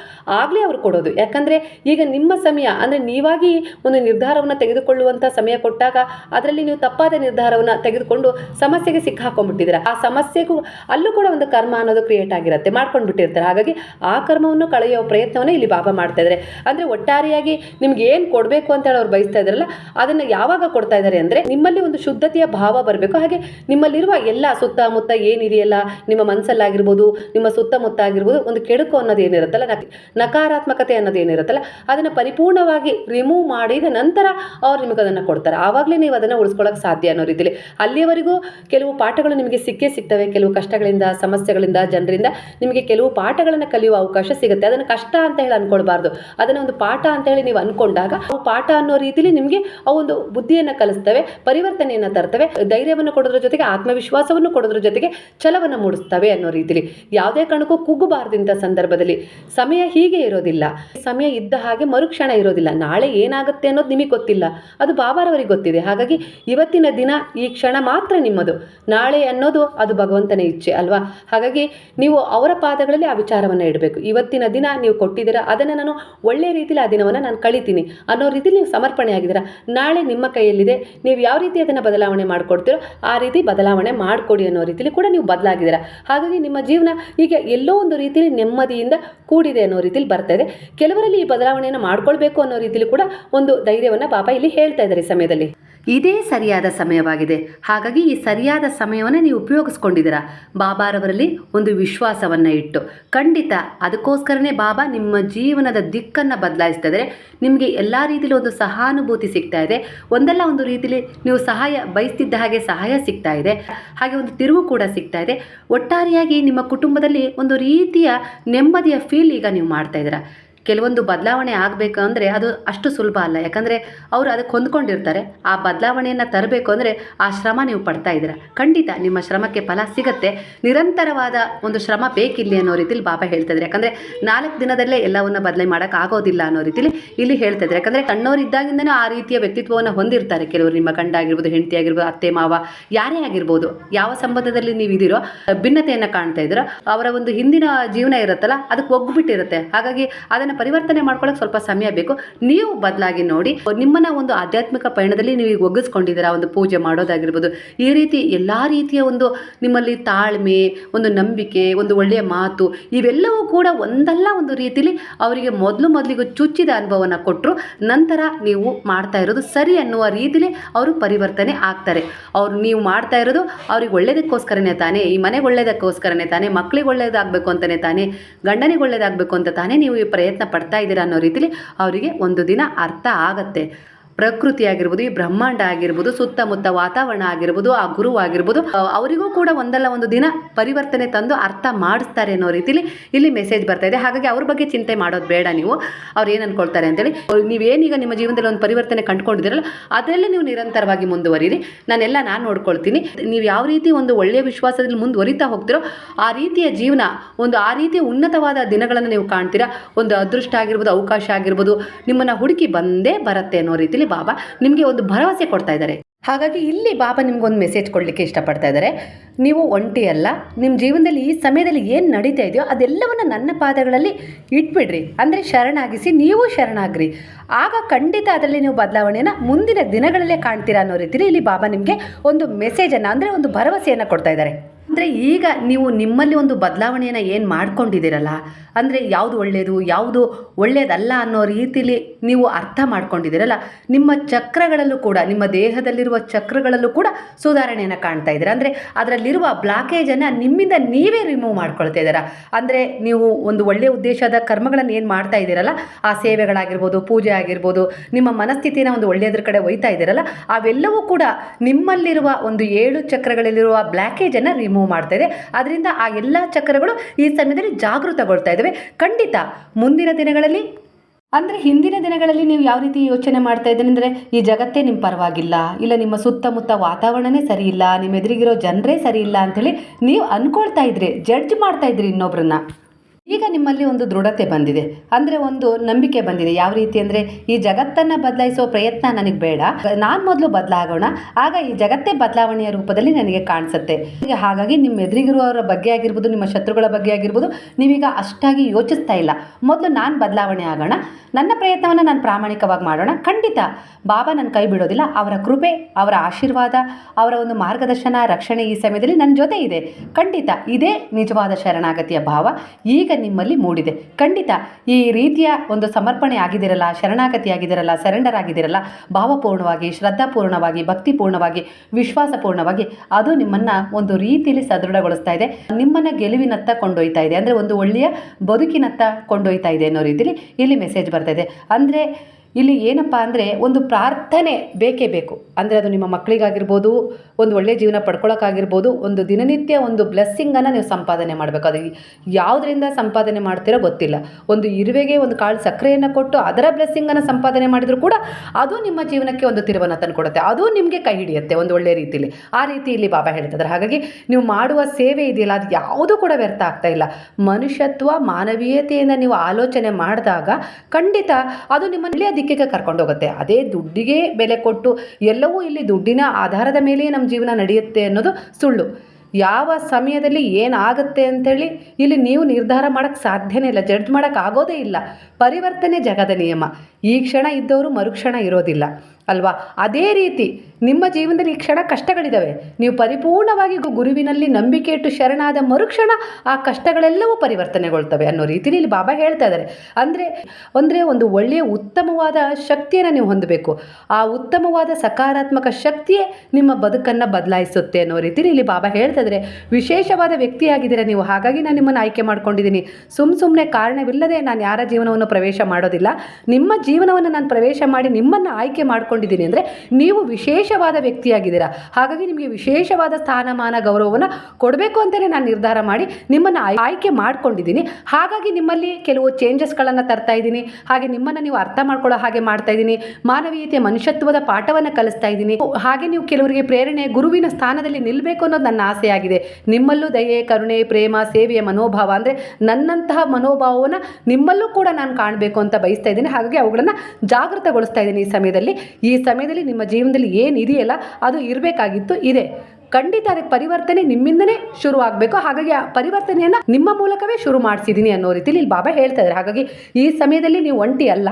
ಆಗಲೇ ಅವರು ಕೊಡೋದು. ಯಾಕಂದರೆ ಈಗ ನಿಮ್ಮ ಸಮಯ, ಅಂದರೆ ನೀವಾಗಿ ಒಂದು ನಿರ್ಧಾರವನ್ನು ತೆಗೆದುಕೊಳ್ಳುವಂಥ ಸಮಯ ಕೊಟ್ಟಾಗ ಅದರಲ್ಲಿ ನೀವು ತಪ್ಪಾದ ನಿರ್ಧಾರವನ್ನು ತೆಗೆದುಕೊಂಡು ಸಮಸ್ಯೆಗೆ ಸಿಕ್ಕಾಕೊಂಡ್ಬಿಟ್ಟಿದ್ದೀರ. ಆ ಸಮಸ್ಯೆಗೂ ಅಲ್ಲೂ ಕೂಡ ಒಂದು ಕರ್ಮ ಅನ್ನೋದು ಕ್ರಿಯೇಟ್ ಆಗಿರುತ್ತೆ ಮಾಡ್ಕೊಂಡು ಬಿಟ್ಟಿರ್ತಾರೆ ಹಾಗಾಗಿ ಆ ಕರ್ಮವನ್ನು ಕಳೆಯುವ ಪ್ರಯತ್ನವನ್ನು ಇಲ್ಲಿ ಬಾಬಾ ಮಾಡ್ತಾ ಇದ್ದಾರೆ. ಅಂದರೆ ಒಟ್ಟಾರೆಯಾಗಿ ನಿಮ್ಗೆ ಏನು ಕೊಡಬೇಕು ಅಂತ ಹೇಳಿ ಅವ್ರು ಬಯಸ್ತಾ ಇದ್ದಾರಲ್ಲ, ಅದನ್ನು ಯಾವಾಗ ಕೊಡ್ತಾ ಇದ್ದಾರೆ ಅಂದರೆ ನಿಮ್ಮಲ್ಲಿ ಒಂದು ಶುದ್ಧತೆಯ ಭಾವ ಬರಬೇಕು. ಹಾಗೆ ನಿಮ್ಮಲ್ಲಿರುವ ಎಲ್ಲ ಸುತ್ತಮುತ್ತ ಏನಿದೆಯಲ್ಲ, ನಿಮ್ಮ ಮನಸ್ಸಲ್ಲಾಗಿರ್ಬೋದು ನಿಮ್ಮ ಸುತ್ತಮುತ್ತ ಆಗಿರ್ಬೋದು, ಒಂದು ಕೆಡುಕು ಅನ್ನೋದು ಏನಿರುತ್ತಲ್ಲ ನಕಾರಾತ್ಮಕತೆ ಅನ್ನೋದು ಏನಿರುತ್ತಲ್ಲ, ಅದನ್ನು ಪರಿಪೂರ್ಣವಾಗಿ ರಿಮೂವ್ ಮಾಡಿದ ನಂತರ ಅವ್ರು ನಿಮಗೆ ಅದನ್ನು ಕೊಡ್ತಾರೆ. ಆವಾಗಲೇ ನೀವು ಅದನ್ನು ಉಳಿಸ್ಕೊಳ್ಳೋಕೆ ಸಾಧ್ಯ ಅನ್ನೋ ರೀತಿಯಲ್ಲಿ ಅಲ್ಲಿಯವರೆಗೂ ಕೆಲವು ಪಾಠಗಳು ನಿಮಗೆ ಸಿಕ್ಕೇ ಸಿಗ್ತವೆ. ಕೆಲವು ಕಷ್ಟಗಳಿಂದ, ಸಮಸ್ಯೆಗಳಿಂದ, ಜನರಿಂದ ನಿಮಗೆ ಕೆಲವು ಪಾಠಗಳನ್ನು ಕಲಿಯುವ ಅವಕಾಶ ಸಿಗುತ್ತೆ. ಅದನ್ನು ಕಷ್ಟ ಅಂತ ಹೇಳಿ ಅನ್ಕೊಳ್ಬಾರ್ದು. ಅದನ್ನು ಒಂದು ಪಾಠ ಅಂತ ಹೇಳಿ ನೀವು ಅನ್ಕೊಂಡಾಗ ಅವು ಪಾಠ ಅನ್ನೋ ರೀತಿಯಲ್ಲಿ ನಿಮಗೆ ಆ ಒಂದು ಬುದ್ಧಿಯನ್ನು ಕಲಿಸ್ತವೆ, ಪರಿವರ್ತನೆಯನ್ನು ತರ್ತವೆ, ಧೈರ್ಯವನ್ನು ಕೊಡೋದ್ರ ಜೊತೆಗೆ ಆತ್ಮವಿಶ್ವಾಸವನ್ನು ಕೊಡೋದ್ರ ಜೊತೆಗೆ ಛಲವನ್ನು ಮೂಡಿಸ್ತವೆ ಅನ್ನೋ ರೀತಿಯಲ್ಲಿ ಯಾವುದೇ ಕಾರಣಕ್ಕೂ ಕುಗ್ಗಬಾರ್ದಿಂಥ ಸಂದರ್ಭದಲ್ಲಿ. ಸಮಯ ಹೀಗೆ ಇರೋದಿಲ್ಲ. ಸಮಯ ಇದ್ದ ಹಾಗೆ ಮರುಕ್ಷಣ ಇರೋದಿಲ್ಲ. ನಾಳೆ ಏನಾಗುತ್ತೆ ಅನ್ನೋದು ನಿಮಗೆ ಗೊತ್ತಿಲ್ಲ. ಅದು ಬಾಬಾರವರಿಗೆ ಗೊತ್ತಿದೆ. ಹಾಗಾಗಿ ಇವತ್ತಿನ ದಿನ ಈ ಕ್ಷಣ ಮಾತ್ರ ನಿಮ್ಮದು. ನಾಳೆ ಅನ್ನೋದು ಅದು ಭಗವಂತನ ಇಚ್ಛೆ ಅಲ್ವಾ? ಹಾಗಾಗಿ ನೀವು ಅವರ ಪಾದಗಳಲ್ಲಿ ಆ ವಿಚಾರವನ್ನು ಇಡಬೇಕು. ಇವತ್ತಿನ ದಿನ ನೀವು ಕೊಟ್ಟಿದ್ದೀರ, ಅದನ್ನು ನಾನು ಒಳ್ಳೆಯ ರೀತಿಯಲ್ಲಿ ಆ ದಿನವನ್ನು ನಾನು ಕಳಿತೀನಿ ಅನ್ನೋ ರೀತಿ ನೀವು ಸಮರ್ಪಣೆ ಆಗಿದ್ದೀರಾ. ನಾಳೆ ನಿಮ್ಮ ಕೈಯಲ್ಲಿದೆ. ನೀವು ಯಾವ ರೀತಿ ಅದನ್ನು ಬದಲಾವಣೆ ಮಾಡಿಕೊಡ್ತೀರೋ ಆ ರೀತಿ ಬದಲಾವಣೆ ಮಾಡಿಕೊಡಿ ಅನ್ನೋ ರೀತಿಯಲ್ಲಿ ಕೂಡ ನೀವು ಬದಲಾಗಿದ್ದೀರಾ. ಹಾಗಾಗಿ ನಿಮ್ಮ ಜೀವನ ಈಗ ಎಲ್ಲೋ ಒಂದು ರೀತಿಯಲ್ಲಿ ನೆಮ್ಮದಿಯಿಂದ ಕೂಡಿದೆ ಅನ್ನೋ ರೀತಿಯಲ್ಲಿ ಬರ್ತಾ ಇದೆ. ಕೆಲವರಲ್ಲಿ ಈ ಬದಲಾವಣೆಯನ್ನು ಮಾಡ್ಕೊಳ್ಬೇಕು ಅನ್ನೋ ರೀತಿಲಿ ಕೂಡ ಒಂದು ಧೈರ್ಯವನ್ನು ಬಾಬಾ ಇಲ್ಲಿ ಹೇಳ್ತಾ ಇದ್ದಾರೆ ಈ ಸಮಯದಲ್ಲಿ. ಇದೇ ಸರಿಯಾದ ಸಮಯವಾಗಿದೆ. ಹಾಗಾಗಿ ಈ ಸರಿಯಾದ ಸಮಯವನ್ನು ನೀವು ಉಪಯೋಗಿಸ್ಕೊಂಡಿದ್ದೀರಾ? ಬಾಬಾರವರಲ್ಲಿ ಒಂದು ವಿಶ್ವಾಸವನ್ನು ಇಟ್ಟು. ಖಂಡಿತ ಅದಕ್ಕೋಸ್ಕರನೇ ಬಾಬಾ ನಿಮ್ಮ ಜೀವನದ ದಿಕ್ಕನ್ನು ಬದಲಾಯಿಸ್ತಾ ನಿಮಗೆ ಎಲ್ಲ ರೀತಿಯಲ್ಲಿ ಒಂದು ಸಹಾನುಭೂತಿ ಸಿಗ್ತಾ ಇದೆ. ಒಂದಲ್ಲ ಒಂದು ರೀತಿಯಲ್ಲಿ ನೀವು ಸಹಾಯ ಬಯಸ್ತಿದ್ದ ಹಾಗೆ ಸಹಾಯ ಸಿಗ್ತಾ ಇದೆ. ಹಾಗೆ ಒಂದು ತಿರುವು ಕೂಡ ಸಿಗ್ತಾ ಇದೆ. ಒಟ್ಟಾರೆಯಾಗಿ ನಿಮ್ಮ ಕುಟುಂಬದಲ್ಲಿ ಒಂದು ರೀತಿಯ ನೆಮ್ಮದಿಯ ಫೀಲ್ ಈಗ ನೀವು ಮಾಡ್ತಾ ಇದ್ದೀರಾ? ಕೆಲವೊಂದು ಬದಲಾವಣೆ ಆಗಬೇಕು ಅಂದರೆ ಅದು ಅಷ್ಟು ಸುಲಭ ಅಲ್ಲ. ಯಾಕಂದರೆ ಅವರು ಅದಕ್ಕೆ ಹೊಂದ್ಕೊಂಡಿರ್ತಾರೆ. ಆ ಬದಲಾವಣೆಯನ್ನು ತರಬೇಕು ಅಂದರೆ ಆ ಶ್ರಮ ನೀವು ಪಡ್ತಾ ಇದ್ದೀರ. ಖಂಡಿತ ನಿಮ್ಮ ಶ್ರಮಕ್ಕೆ ಫಲ ಸಿಗತ್ತೆ. ನಿರಂತರವಾದ ಒಂದು ಶ್ರಮ ಬೇಕಿಲ್ಲಿ ಅನ್ನೋ ರೀತಿಲಿ ಬಾಬಾ ಹೇಳ್ತಾ ಇದ್ದಾರೆ. ಯಾಕಂದರೆ ನಾಲ್ಕು ದಿನದಲ್ಲೇ ಎಲ್ಲವನ್ನು ಬದಲಾವಣೆ ಮಾಡೋಕೆ ಆಗೋದಿಲ್ಲ ಅನ್ನೋ ರೀತಿಲಿ ಇಲ್ಲಿ ಹೇಳ್ತಾ ಇದ್ದಾರೆ. ಯಾಕಂದರೆ ಕಣ್ಣವರಿದ್ದಾಗಿಂದನೂ ಆ ರೀತಿಯ ವ್ಯಕ್ತಿತ್ವವನ್ನು ಹೊಂದಿರ್ತಾರೆ. ಕೆಲವರು ನಿಮ್ಮ ಗಂಡ ಆಗಿರ್ಬೋದು ಹೆಂಡತಿ ಆಗಿರ್ಬೋದು ಅತ್ತೆ, ಮಾವ, ಯಾರೇ ಆಗಿರ್ಬೋದು, ಯಾವ ಸಂಬಂಧದಲ್ಲಿ ನೀವು ಇದ್ದೀರೋ, ಭಿನ್ನತೆಯನ್ನು ಕಾಣ್ತಾ ಇದ್ದೀರೋ, ಅವರ ಒಂದು ಹಿಂದಿನ ಜೀವನ ಇರುತ್ತಲ್ಲ, ಅದಕ್ಕೆ ಒಗ್ಗುಬಿಟ್ಟಿರುತ್ತೆ ಹಾಗಾಗಿ ಅದನ್ನು ಪರಿವರ್ತನೆ ಮಾಡ್ಕೊಳ್ಳೋಕೆ ಸ್ವಲ್ಪ ಸಮಯ ಬೇಕು. ನೀವು ಬದಲಾಗಿ ನೋಡಿ, ನಿಮ್ಮನ್ನ ಒಂದು ಆಧ್ಯಾತ್ಮಿಕ ಪಯಣದಲ್ಲಿ ನೀವು ಈಗ ಒಗ್ಗಿಸ್ಕೊಂಡಿದ್ದೀರಾ, ಒಂದು ಪೂಜೆ ಮಾಡೋದಾಗಿರ್ಬೋದು. ಈ ರೀತಿ ಎಲ್ಲ ರೀತಿಯ ಒಂದು ನಿಮ್ಮಲ್ಲಿ ತಾಳ್ಮೆ, ಒಂದು ನಂಬಿಕೆ, ಒಂದು ಒಳ್ಳೆಯ ಮಾತು, ಇವೆಲ್ಲವೂ ಕೂಡ ಒಂದಲ್ಲ ಒಂದು ರೀತಿಯಲ್ಲಿ ಅವರಿಗೆ ಮೊದಲು ಮೊದಲಿಗೆ ಚುಚ್ಚಿದ ಅನುಭವನ ಕೊಟ್ಟರು ನಂತರ ನೀವು ಮಾಡ್ತಾ ಇರೋದು ಸರಿ ಅನ್ನುವ ರೀತಿಲಿ ಅವರು ಪರಿವರ್ತನೆ ಆಗ್ತಾರೆ. ಅವ್ರು ನೀವು ಮಾಡ್ತಾ ಇರೋದು ಅವ್ರಿಗೆ ಒಳ್ಳೇದಕ್ಕೋಸ್ಕರನೇ ತಾನೇ, ಈ ಮನೆಗೆ ಒಳ್ಳೇದಕ್ಕೋಸ್ಕರನೇ ತಾನೇ ಮಕ್ಕಳಿಗೆ ಒಳ್ಳೇದಾಗಬೇಕು ಅಂತಲೇ ತಾನೇ, ಗಂಡನಿಗೆ ಒಳ್ಳೇದಾಗಬೇಕು ಅಂತ ತಾನೇ ನೀವು ಈ ಪ್ರಯತ್ನ ಪಡ್ತಾ ಇದ್ದೀರಾ ಅನ್ನೋ ರೀತಿಲಿ ಅವರಿಗೆ ಒಂದು ದಿನ ಅರ್ಥ ಆಗತ್ತೆ. ಪ್ರಕೃತಿ ಆಗಿರ್ಬೋದು ಈ ಬ್ರಹ್ಮಾಂಡ ಆಗಿರ್ಬೋದು, ಸುತ್ತಮುತ್ತ ವಾತಾವರಣ ಆಗಿರ್ಬೋದು, ಆ ಗುರು ಆಗಿರ್ಬೋದು ಅವರಿಗೂ ಕೂಡ ಒಂದಲ್ಲ ಒಂದು ದಿನ ಪರಿವರ್ತನೆ ತಂದು ಅರ್ಥ ಮಾಡಿಸ್ತಾರೆ ಅನ್ನೋ ರೀತಿಲಿ ಇಲ್ಲಿ ಮೆಸೇಜ್ ಬರ್ತಾ ಇದೆ. ಹಾಗಾಗಿ ಅವ್ರ ಬಗ್ಗೆ ಚಿಂತೆ ಮಾಡೋದು ಬೇಡ ನೀವು. ಅವ್ರು ಏನು ಅನ್ಕೊಳ್ತಾರೆ ಅಂತೇಳಿ ನೀವೇನೀಗ ನಿಮ್ಮ ಜೀವನದಲ್ಲಿ ಒಂದು ಪರಿವರ್ತನೆ ಕಂಡುಕೊಂಡಿದ್ದೀರಲ್ಲ, ಅದರಲ್ಲೇ ನೀವು ನಿರಂತರವಾಗಿ ಮುಂದುವರಿರಿ. ನಾನೆಲ್ಲ ನಾನು ನೋಡ್ಕೊಳ್ತೀನಿ. ನೀವು ಯಾವ ರೀತಿ ಒಂದು ಒಳ್ಳೆಯ ವಿಶ್ವಾಸದಲ್ಲಿ ಮುಂದುವರಿತಾ ಹೋಗ್ತಿರೋ, ಆ ರೀತಿಯ ಜೀವನ, ಒಂದು ಆ ರೀತಿಯ ಉನ್ನತವಾದ ದಿನಗಳನ್ನು ನೀವು ಕಾಣ್ತೀರಾ, ಒಂದು ಅದೃಷ್ಟ ಆಗಿರ್ಬೋದು, ಅವಕಾಶ ಆಗಿರ್ಬೋದು, ನಿಮ್ಮನ್ನು ಹುಡುಕಿ ಬಂದೇ ಬರುತ್ತೆ ಅನ್ನೋ ರೀತಿಲಿ ಬಾಬಾ ನಿಮಗೆ ಒಂದು ಭರವಸೆ ಕೊಡ್ತಾ ಇದ್ದಾರೆ. ಹಾಗಾಗಿ ಇಲ್ಲಿ ಬಾಬಾ ನಿಮ್ಗೊಂದು ಮೆಸೇಜ್ ಕೊಡಲಿಕ್ಕೆ ಇಷ್ಟಪಡ್ತಾ ಇದ್ದಾರೆ. ನೀವು ಒಂಟಿ ಅಲ್ಲ ನಿಮ್ಮ ಜೀವನದಲ್ಲಿ ಈ ಸಮಯದಲ್ಲಿ ಏನು ನಡೀತಾ ಇದೆಯೋ ಅದೆಲ್ಲವನ್ನು ನನ್ನ ಪಾದಗಳಲ್ಲಿ ಇಟ್ಬಿಡ್ರಿ. ಅಂದರೆ ಶರಣಾಗಿಸಿ, ನೀವು ಶರಣಾಗ್ರಿ. ಆಗ ಖಂಡಿತ ಅದರಲ್ಲಿ ನೀವು ಬದಲಾವಣೆಯನ್ನು ಮುಂದಿನ ದಿನಗಳಲ್ಲೇ ಕಾಣ್ತೀರಾ ಅನ್ನೋ ರೀತಿಯಲ್ಲಿ ಇಲ್ಲಿ ಬಾಬಾ ನಿಮಗೆ ಒಂದು ಮೆಸೇಜನ್ನು ಅಂದರೆ ಒಂದು ಭರವಸೆಯನ್ನು ಕೊಡ್ತಾ ಇದ್ದಾರೆ. ಅಂದರೆ ಈಗ ನೀವು ನಿಮ್ಮಲ್ಲಿ ಒಂದು ಬದಲಾವಣೆಯನ್ನು ಏನು ಮಾಡ್ಕೊಂಡಿದ್ದೀರಲ್ಲ, ಅಂದರೆ ಯಾವುದು ಒಳ್ಳೆಯದು ಯಾವುದು ಒಳ್ಳೆಯದಲ್ಲ ಅನ್ನೋ ರೀತಿಲಿ ನೀವು ಅರ್ಥ ಮಾಡ್ಕೊಂಡಿದ್ದೀರಲ್ಲ, ನಿಮ್ಮ ಚಕ್ರಗಳಲ್ಲೂ ಕೂಡ, ನಿಮ್ಮ ದೇಹದಲ್ಲಿರುವ ಚಕ್ರಗಳಲ್ಲೂ ಕೂಡ ಸುಧಾರಣೆಯನ್ನು ಕಾಣ್ತಾ ಇದ್ದೀರಾ? ಅಂದರೆ ಅದರಲ್ಲಿರುವ ಬ್ಲಾಕೇಜನ್ನು ನಿಮ್ಮಿಂದ ನೀವೇ ರಿಮೂವ್ ಮಾಡ್ಕೊಳ್ತಾ ಇದ್ದೀರಾ? ಅಂದರೆ ನೀವು ಒಂದು ಒಳ್ಳೆಯ ಉದ್ದೇಶದ ಕರ್ಮಗಳನ್ನು ಏನು ಮಾಡ್ತಾ ಇದ್ದೀರಲ್ಲ, ಆ ಸೇವೆಗಳಾಗಿರ್ಬೋದು, ಪೂಜೆ ಆಗಿರ್ಬೋದು, ನಿಮ್ಮ ಮನಸ್ಥಿತಿನ ಒಂದು ಒಳ್ಳೆಯದ್ರ ಕಡೆ ಒಯ್ತಾ ಇದ್ದೀರಲ್ಲ, ಅವೆಲ್ಲವೂ ಕೂಡ ನಿಮ್ಮಲ್ಲಿರುವ ಒಂದು ಏಳು ಚಕ್ರಗಳಲ್ಲಿರುವ ಬ್ಲಾಕೇಜನ್ನು ರಿಮೂವ್ ಮಾಡ್ತಾ ಇದೆ. ಅದರಿಂದ ಆ ಎಲ್ಲ ಚಕ್ರಗಳು ಈ ಸಮಯದಲ್ಲಿ ಜಾಗೃತಗೊಳ್ತಾ ಇದ್ದಾವೆ ಖಂಡಿತ ಮುಂದಿನ ದಿನಗಳಲ್ಲಿ, ಅಂದರೆ ಹಿಂದಿನ ದಿನಗಳಲ್ಲಿ ನೀವು ಯಾವ ರೀತಿ ಯೋಚನೆ ಮಾಡ್ತಾ ಇದ್ದೀನಿ ಅಂದರೆ, ಈ ಜಗತ್ತೇ ನಿಮ್ಮ ಪರವಾಗಿಲ್ಲ. ಇಲ್ಲ, ನಿಮ್ಮ ಸುತ್ತಮುತ್ತ ವಾತಾವರಣನೇ ಸರಿ ಇಲ್ಲ ನಿಮ್ಮ ಎದುರಿಗಿರೋ ಜನರೇ ಸರಿ ಇಲ್ಲ ಅಂಥೇಳಿ ನೀವು ಅಂದ್ಕೊಳ್ತಾ ಇದ್ರಿ, ಜಡ್ಜ್ ಮಾಡ್ತಾ ಇದ್ರಿ ಇನ್ನೊಬ್ರನ್ನ. ಈಗ ನಿಮ್ಮಲ್ಲಿ ಒಂದು ದೃಢತೆ ಬಂದಿದೆ. ಅಂದರೆ ಒಂದು ನಂಬಿಕೆ ಬಂದಿದೆ. ಯಾವ ರೀತಿ ಅಂದರೆ ಈ ಜಗತ್ತನ್ನು ಬದಲಾಯಿಸುವ ಪ್ರಯತ್ನ ನನಗೆ ಬೇಡ. ನಾನು ಮೊದಲು ಬದಲಾಗೋಣ. ಆಗ ಈ ಜಗತ್ತೇ ಬದಲಾವಣೆಯ ರೂಪದಲ್ಲಿ ನನಗೆ ಕಾಣಿಸುತ್ತೆ. ಈಗ ಹಾಗಾಗಿ ನಿಮ್ಮ ಎದುರಿಗಿರುವವರ ಬಗ್ಗೆ ಆಗಿರ್ಬೋದು, ನಿಮ್ಮ ಶತ್ರುಗಳ ಬಗ್ಗೆ ಆಗಿರ್ಬೋದು, ನೀವೀಗ ಅಷ್ಟಾಗಿ ಯೋಚಿಸ್ತಾ ಇಲ್ಲ. ಮೊದಲು ನಾನು ಬದಲಾವಣೆ ಆಗೋಣ. ನನ್ನ ಪ್ರಯತ್ನವನ್ನು ನಾನು ಪ್ರಾಮಾಣಿಕವಾಗಿ ಮಾಡೋಣ. ಖಂಡಿತ ಬಾಬಾ ನನ್ನ ಕೈ ಬಿಡೋದಿಲ್ಲ. ಅವರ ಕೃಪೆ, ಅವರ ಆಶೀರ್ವಾದ, ಅವರ ಒಂದು ಮಾರ್ಗದರ್ಶನ, ರಕ್ಷಣೆ ಈ ಸಮಯದಲ್ಲಿ ನನ್ನ ಜೊತೆ ಇದೆ. ಖಂಡಿತ ಇದೇ ನಿಜವಾದ ಶರಣಾಗತಿಯ ಭಾವ. ಈಗ ನಿಮ್ಮಲ್ಲಿ ಮೂಡಿದೆ. ಖಂಡಿತ, ಈ ರೀತಿಯ ಒಂದು ಸಮರ್ಪಣೆ ಆಗಿದಿರಲ್ಲ, ಶರಣಾಗತಿ ಆಗಿದಿರಲ್ಲ ಸರೆಂಡರ್ ಆಗಿದಿರಲ್ಲ, ಭಾವಪೂರ್ಣವಾಗಿ, ಶ್ರದ್ಧಾಪೂರ್ಣವಾಗಿ, ಭಕ್ತಿಪೂರ್ಣವಾಗಿ, ವಿಶ್ವಾಸಪೂರ್ಣವಾಗಿ ಅದು ನಿಮ್ಮನ್ನು ಒಂದು ರೀತಿಯಲ್ಲಿ ಸದೃಢಗೊಳಿಸ್ತಾ ಇದೆ. ನಿಮ್ಮನ್ನು ಗೆಲುವಿನತ್ತ ಕೊಂಡೊಯ್ತಾ ಇದೆ. ಅಂದರೆ ಒಂದು ಒಳ್ಳೆಯ ಬದುಕಿನತ್ತ ಕೊಂಡೊಯ್ತಾ ಇದೆ ಅನ್ನೋ ರೀತಿಯಲ್ಲಿ ಇಲ್ಲಿ ಮೆಸೇಜ್ ಬರ್ತಾ ಇದೆ. ಅಂದರೆ ಇಲ್ಲಿ ಏನಪ್ಪ ಅಂದರೆ ಒಂದು ಪ್ರಾರ್ಥನೆ ಬೇಕೇ ಬೇಕು. ಅಂದರೆ ಅದು ನಿಮ್ಮ ಮಕ್ಕಳಿಗಾಗಿರ್ಬೋದು, ಒಂದು ಒಳ್ಳೆಯ ಜೀವನ ಪಡ್ಕೊಳ್ಳೋಕ್ಕಾಗಿರ್ಬೋದು ಒಂದು ದಿನನಿತ್ಯ ಒಂದು ಬ್ಲೆಸ್ಸಿಂಗನ್ನು ನೀವು ಸಂಪಾದನೆ ಮಾಡಬೇಕು. ಅದು ಯಾವುದರಿಂದ ಸಂಪಾದನೆ ಮಾಡ್ತೀರೋ ಗೊತ್ತಿಲ್ಲ. ಒಂದು ಇರುವೆಗೆ ಒಂದು ಕಾಳು ಸಕ್ಕರೆಯನ್ನು ಕೊಟ್ಟು ಅದರ ಬ್ಲೆಸ್ಸಿಂಗನ್ನು ಸಂಪಾದನೆ ಮಾಡಿದರೂ ಕೂಡ ಅದು ನಿಮ್ಮ ಜೀವನಕ್ಕೆ ಒಂದು ತಿರುವನ್ನು ತಂದುಕೊಡುತ್ತೆ. ಅದು ನಿಮಗೆ ಕೈ ಹಿಡಿಯುತ್ತೆ ಒಂದು ಒಳ್ಳೆಯ ರೀತಿಯಲ್ಲಿ ಆ ರೀತಿ ಇಲ್ಲಿ ಬಾಬಾ ಹೇಳ್ತಿದ್ದಾರೆ. ಹಾಗಾಗಿ ನೀವು ಮಾಡುವ ಸೇವೆ ಇದೆಯಲ್ಲ, ಅದು ಯಾವುದೂ ಕೂಡ ವ್ಯರ್ಥ ಆಗ್ತಾ ಇಲ್ಲ. ಮನುಷ್ಯತ್ವ ಮಾನವೀಯತೆಯಿಂದ ನೀವು ಆಲೋಚನೆ ಮಾಡಿದಾಗ ಖಂಡಿತ ಅದು ನಿಮ್ಮ ಒಳ್ಳೆಯ ದಿಕ್ಕಿಗೆ ಕರ್ಕೊಂಡು ಹೋಗುತ್ತೆ. ಅದೇ ದುಡ್ಡಿಗೆ ಬೆಲೆ ಕೊಟ್ಟು ಎಲ್ಲವೂ ಇಲ್ಲಿ ದುಡ್ಡಿನ ಆಧಾರದ ಮೇಲೆಯೇ ನಮ್ಮ ಜೀವನ ನಡೆಯುತ್ತೆ ಅನ್ನೋದು ಸುಳ್ಳು. ಯಾವ ಸಮಯದಲ್ಲಿ ಏನಾಗುತ್ತೆ ಅಂಥೇಳಿ ಇಲ್ಲಿ ನೀವು ನಿರ್ಧಾರ ಮಾಡೋಕ್ಕೆ ಸಾಧ್ಯನೇ ಇಲ್ಲ, ಜಡ್ಜ್ ಮಾಡೋಕ್ಕಾಗೋದೇ ಇಲ್ಲ. ಪರಿವರ್ತನೆ ಜಗದ ನಿಯಮ. ಈ ಕ್ಷಣ ಇದ್ದವರು ಮರುಕ್ಷಣ ಇರೋದಿಲ್ಲ. ಅಲ್ವಾ? ಅದೇ ರೀತಿ ನಿಮ್ಮ ಜೀವನದಲ್ಲಿ ಈ ಕ್ಷಣ ಕಷ್ಟಗಳಿದ್ದಾವೆ ನೀವು ಪರಿಪೂರ್ಣವಾಗಿ ಗುರುವಿನಲ್ಲಿ ನಂಬಿಕೆ ಇಟ್ಟು ಶರಣಾದ ಮರುಕ್ಷಣ ಆ ಕಷ್ಟಗಳೆಲ್ಲವೂ ಪರಿವರ್ತನೆಗೊಳ್ತವೆ ಅನ್ನೋ ರೀತಿಯಲ್ಲಿ ಇಲ್ಲಿ ಬಾಬಾ ಹೇಳ್ತಾ ಇದ್ದಾರೆ. ಅಂದರೆ ಅಂದರೆ ಒಂದು ಒಳ್ಳೆಯ ಉತ್ತಮವಾದ ಶಕ್ತಿಯನ್ನು ನೀವು ಹೊಂದಬೇಕು. ಆ ಉತ್ತಮವಾದ ಸಕಾರಾತ್ಮಕ ಶಕ್ತಿಯೇ ನಿಮ್ಮ ಬದುಕನ್ನು ಬದಲಾಯಿಸುತ್ತೆ ಅನ್ನೋ ರೀತಿಯಲ್ಲಿ ಇಲ್ಲಿ ಬಾಬಾ ಹೇಳ್ತಾ ಇದ್ದಾರೆ. ವಿಶೇಷವಾದ ವ್ಯಕ್ತಿಯಾಗಿದ್ದೀರಾ ನೀವು? ಹಾಗಾಗಿ ನಾನು ನಿಮ್ಮನ್ನು ಆಯ್ಕೆ ಮಾಡ್ಕೊಂಡಿದ್ದೀನಿ. ಸುಮ್ಮ ಸುಮ್ಮನೆ ಕಾರಣವಿಲ್ಲದೆ ನಾನು ಯಾರ ಜೀವನವನ್ನು ಪ್ರವೇಶ ಮಾಡೋದಿಲ್ಲ. ನಿಮ್ಮ ಜೀವನವನ್ನು ನಾನು ಪ್ರವೇಶ ಮಾಡಿ ನಿಮ್ಮನ್ನು ಆಯ್ಕೆ ಮಾಡ್ಕೊಂಡಿದ್ದೀನಿ ಅಂದರೆ ನೀವು ವಿಶೇಷವಾದ ವ್ಯಕ್ತಿಯಾಗಿದ್ದೀರಾ. ಹಾಗಾಗಿ ನಿಮಗೆ ವಿಶೇಷವಾದ ಸ್ಥಾನಮಾನ, ಗೌರವವನ್ನು ಕೊಡಬೇಕು ಅಂತಲೇ ನಾನು ನಿರ್ಧಾರ ಮಾಡಿ ನಿಮ್ಮನ್ನು ಆಯ್- ಆಯ್ಕೆ ಮಾಡ್ಕೊಂಡಿದ್ದೀನಿ. ಹಾಗಾಗಿ ನಿಮ್ಮಲ್ಲಿ ಕೆಲವು ಚೇಂಜಸ್ಗಳನ್ನು ತರ್ತಾ ಇದ್ದೀನಿ. ಹಾಗೆ ನಿಮ್ಮನ್ನು ನೀವು ಅರ್ಥ ಮಾಡ್ಕೊಳ್ಳೋ ಹಾಗೆ ಮಾಡ್ತಾ ಇದ್ದೀನಿ. ಮಾನವೀಯತೆ, ಮನುಷ್ಯತ್ವದ ಪಾಠವನ್ನು ಕಲಿಸ್ತಾ ಇದ್ದೀನಿ. ಹಾಗೆ ನೀವು ಕೆಲವರಿಗೆ ಪ್ರೇರಣೆ, ಗುರುವಿನ ಸ್ಥಾನದಲ್ಲಿ ನಿಲ್ಲಬೇಕು ಅನ್ನೋದು ನನ್ನ ಆಸೆಯಾಗಿದೆ. ನಿಮ್ಮಲ್ಲೂ ದಯೆ, ಕರುಣೆ, ಪ್ರೇಮ, ಸೇವೆಯ ಮನೋಭಾವ ಅಂದರೆ ನನ್ನಂತಹ ಮನೋಭಾವವನ್ನು ನಿಮ್ಮಲ್ಲೂ ಕೂಡ ನಾನು ಕಾಣಬೇಕು ಅಂತ ಬಯಸ್ತಾ ಇದ್ದೀನಿ. ಹಾಗಾಗಿ ಅವುಗಳನ್ನು ಜಾಗೃತಗೊಳಿಸ್ತಾ ಇದ್ದೀನಿ ಈ ಸಮಯದಲ್ಲಿ. ಈ ಸಮಯದಲ್ಲಿ ನಿಮ್ಮ ಜೀವನದಲ್ಲಿ ಏನು ಇದೆಯಲ್ಲ ಅದು ಇರಬೇಕಾಗಿತ್ತು, ಇದೆ. ಖಂಡಿತ ಅದಕ್ಕೆ ಪರಿವರ್ತನೆ ನಿಮ್ಮಿಂದನೇ ಶುರು ಆಗಬೇಕು ಹಾಗಾಗಿ ಆ ಪರಿವರ್ತನೆಯನ್ನು ನಿಮ್ಮ ಮೂಲಕವೇ ಶುರು ಮಾಡಿಸಿದ್ದೀನಿ ಅನ್ನೋ ರೀತಿಯಲ್ಲಿ ಇಲ್ಲಿ ಬಾಬಾ ಹೇಳ್ತಾ ಇದ್ದಾರೆ. ಹಾಗಾಗಿ ಈ ಸಮಯದಲ್ಲಿ ನೀವು ಒಂಟಿ ಅಲ್ಲ.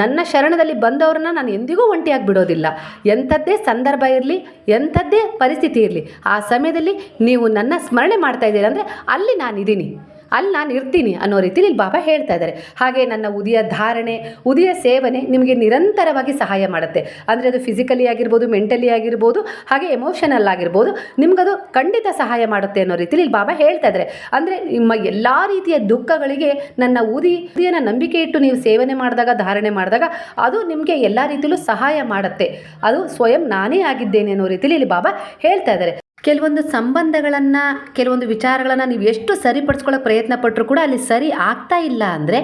ನನ್ನ ಶರಣದಲ್ಲಿ ಬಂದವರನ್ನ ನಾನು ಎಂದಿಗೂ ಒಂಟಿಯಾಗಿ ಬಿಡೋದಿಲ್ಲ ಎಂಥದ್ದೇ ಸಂದರ್ಭ ಇರಲಿ, ಎಂಥದ್ದೇ ಪರಿಸ್ಥಿತಿ ಇರಲಿ, ಆ ಸಮಯದಲ್ಲಿ ನೀವು ನನ್ನ ಸ್ಮರಣೆ ಮಾಡ್ತಾ ಇದ್ದೀರಾ ಅಂದರೆ ಅಲ್ಲಿ ನಾನಿದ್ದೀನಿ. ಅಲ್ಲಿ ನಾನು ಇರ್ತೀನಿ ಅನ್ನೋ ರೀತಿಲಿ ಇಲ್ಲಿ ಬಾಬಾ ಹೇಳ್ತಾ ಇದ್ದಾರೆ. ಹಾಗೆ ನನ್ನ ಉದಿಯ ಧಾರಣೆ, ಉದಿಯ ಸೇವನೆ ನಿಮಗೆ ನಿರಂತರವಾಗಿ ಸಹಾಯ ಮಾಡುತ್ತೆ. ಅಂದರೆ ಅದು ಫಿಸಿಕಲಿ ಆಗಿರ್ಬೋದು ಮೆಂಟಲಿ ಆಗಿರ್ಬೋದು, ಹಾಗೆ ಎಮೋಷನಲ್ ಆಗಿರ್ಬೋದು, ನಿಮಗದು ಖಂಡಿತ ಸಹಾಯ ಮಾಡುತ್ತೆ ಅನ್ನೋ ರೀತಿಲಿ ಇಲ್ಲಿ ಬಾಬಾ ಹೇಳ್ತಾ ಇದ್ದಾರೆ. ಅಂದರೆ ನಿಮ್ಮ ಎಲ್ಲ ರೀತಿಯ ದುಃಖಗಳಿಗೆ ನನ್ನ ಉದಿ ಉದಿಯನ್ನು ನಂಬಿಕೆ ಇಟ್ಟು ನೀವು ಸೇವನೆ ಮಾಡಿದಾಗ, ಧಾರಣೆ ಮಾಡಿದಾಗ ಅದು ನಿಮಗೆ ಎಲ್ಲ ರೀತಿಯಲ್ಲೂ ಸಹಾಯ ಮಾಡುತ್ತೆ. ಅದು ಸ್ವಯಂ ನಾನೇ ಆಗಿದ್ದೇನೆ ಅನ್ನೋ ರೀತಿಲಿ ಇಲ್ಲಿ ಬಾಬಾ ಹೇಳ್ತಾ ಇದ್ದಾರೆ. ಕೆಲವೊಂದು ಸಂಬಂಧಗಳನ್ನು, ಕೆಲವೊಂದು ವಿಚಾರಗಳನ್ನು ನೀವು ಎಷ್ಟು ಸರಿಪಡಿಸ್ಕೊಳ್ಳೋ ಪ್ರಯತ್ನ ಪಟ್ಟರು ಕೂಡ ಅಲ್ಲಿ ಸರಿ ಆಗ್ತಾ ಇಲ್ಲ ಅಂದರೆ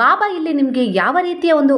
ಬಾಬಾ ಇಲ್ಲಿ ನಿಮಗೆ ಯಾವ ರೀತಿಯ ಒಂದು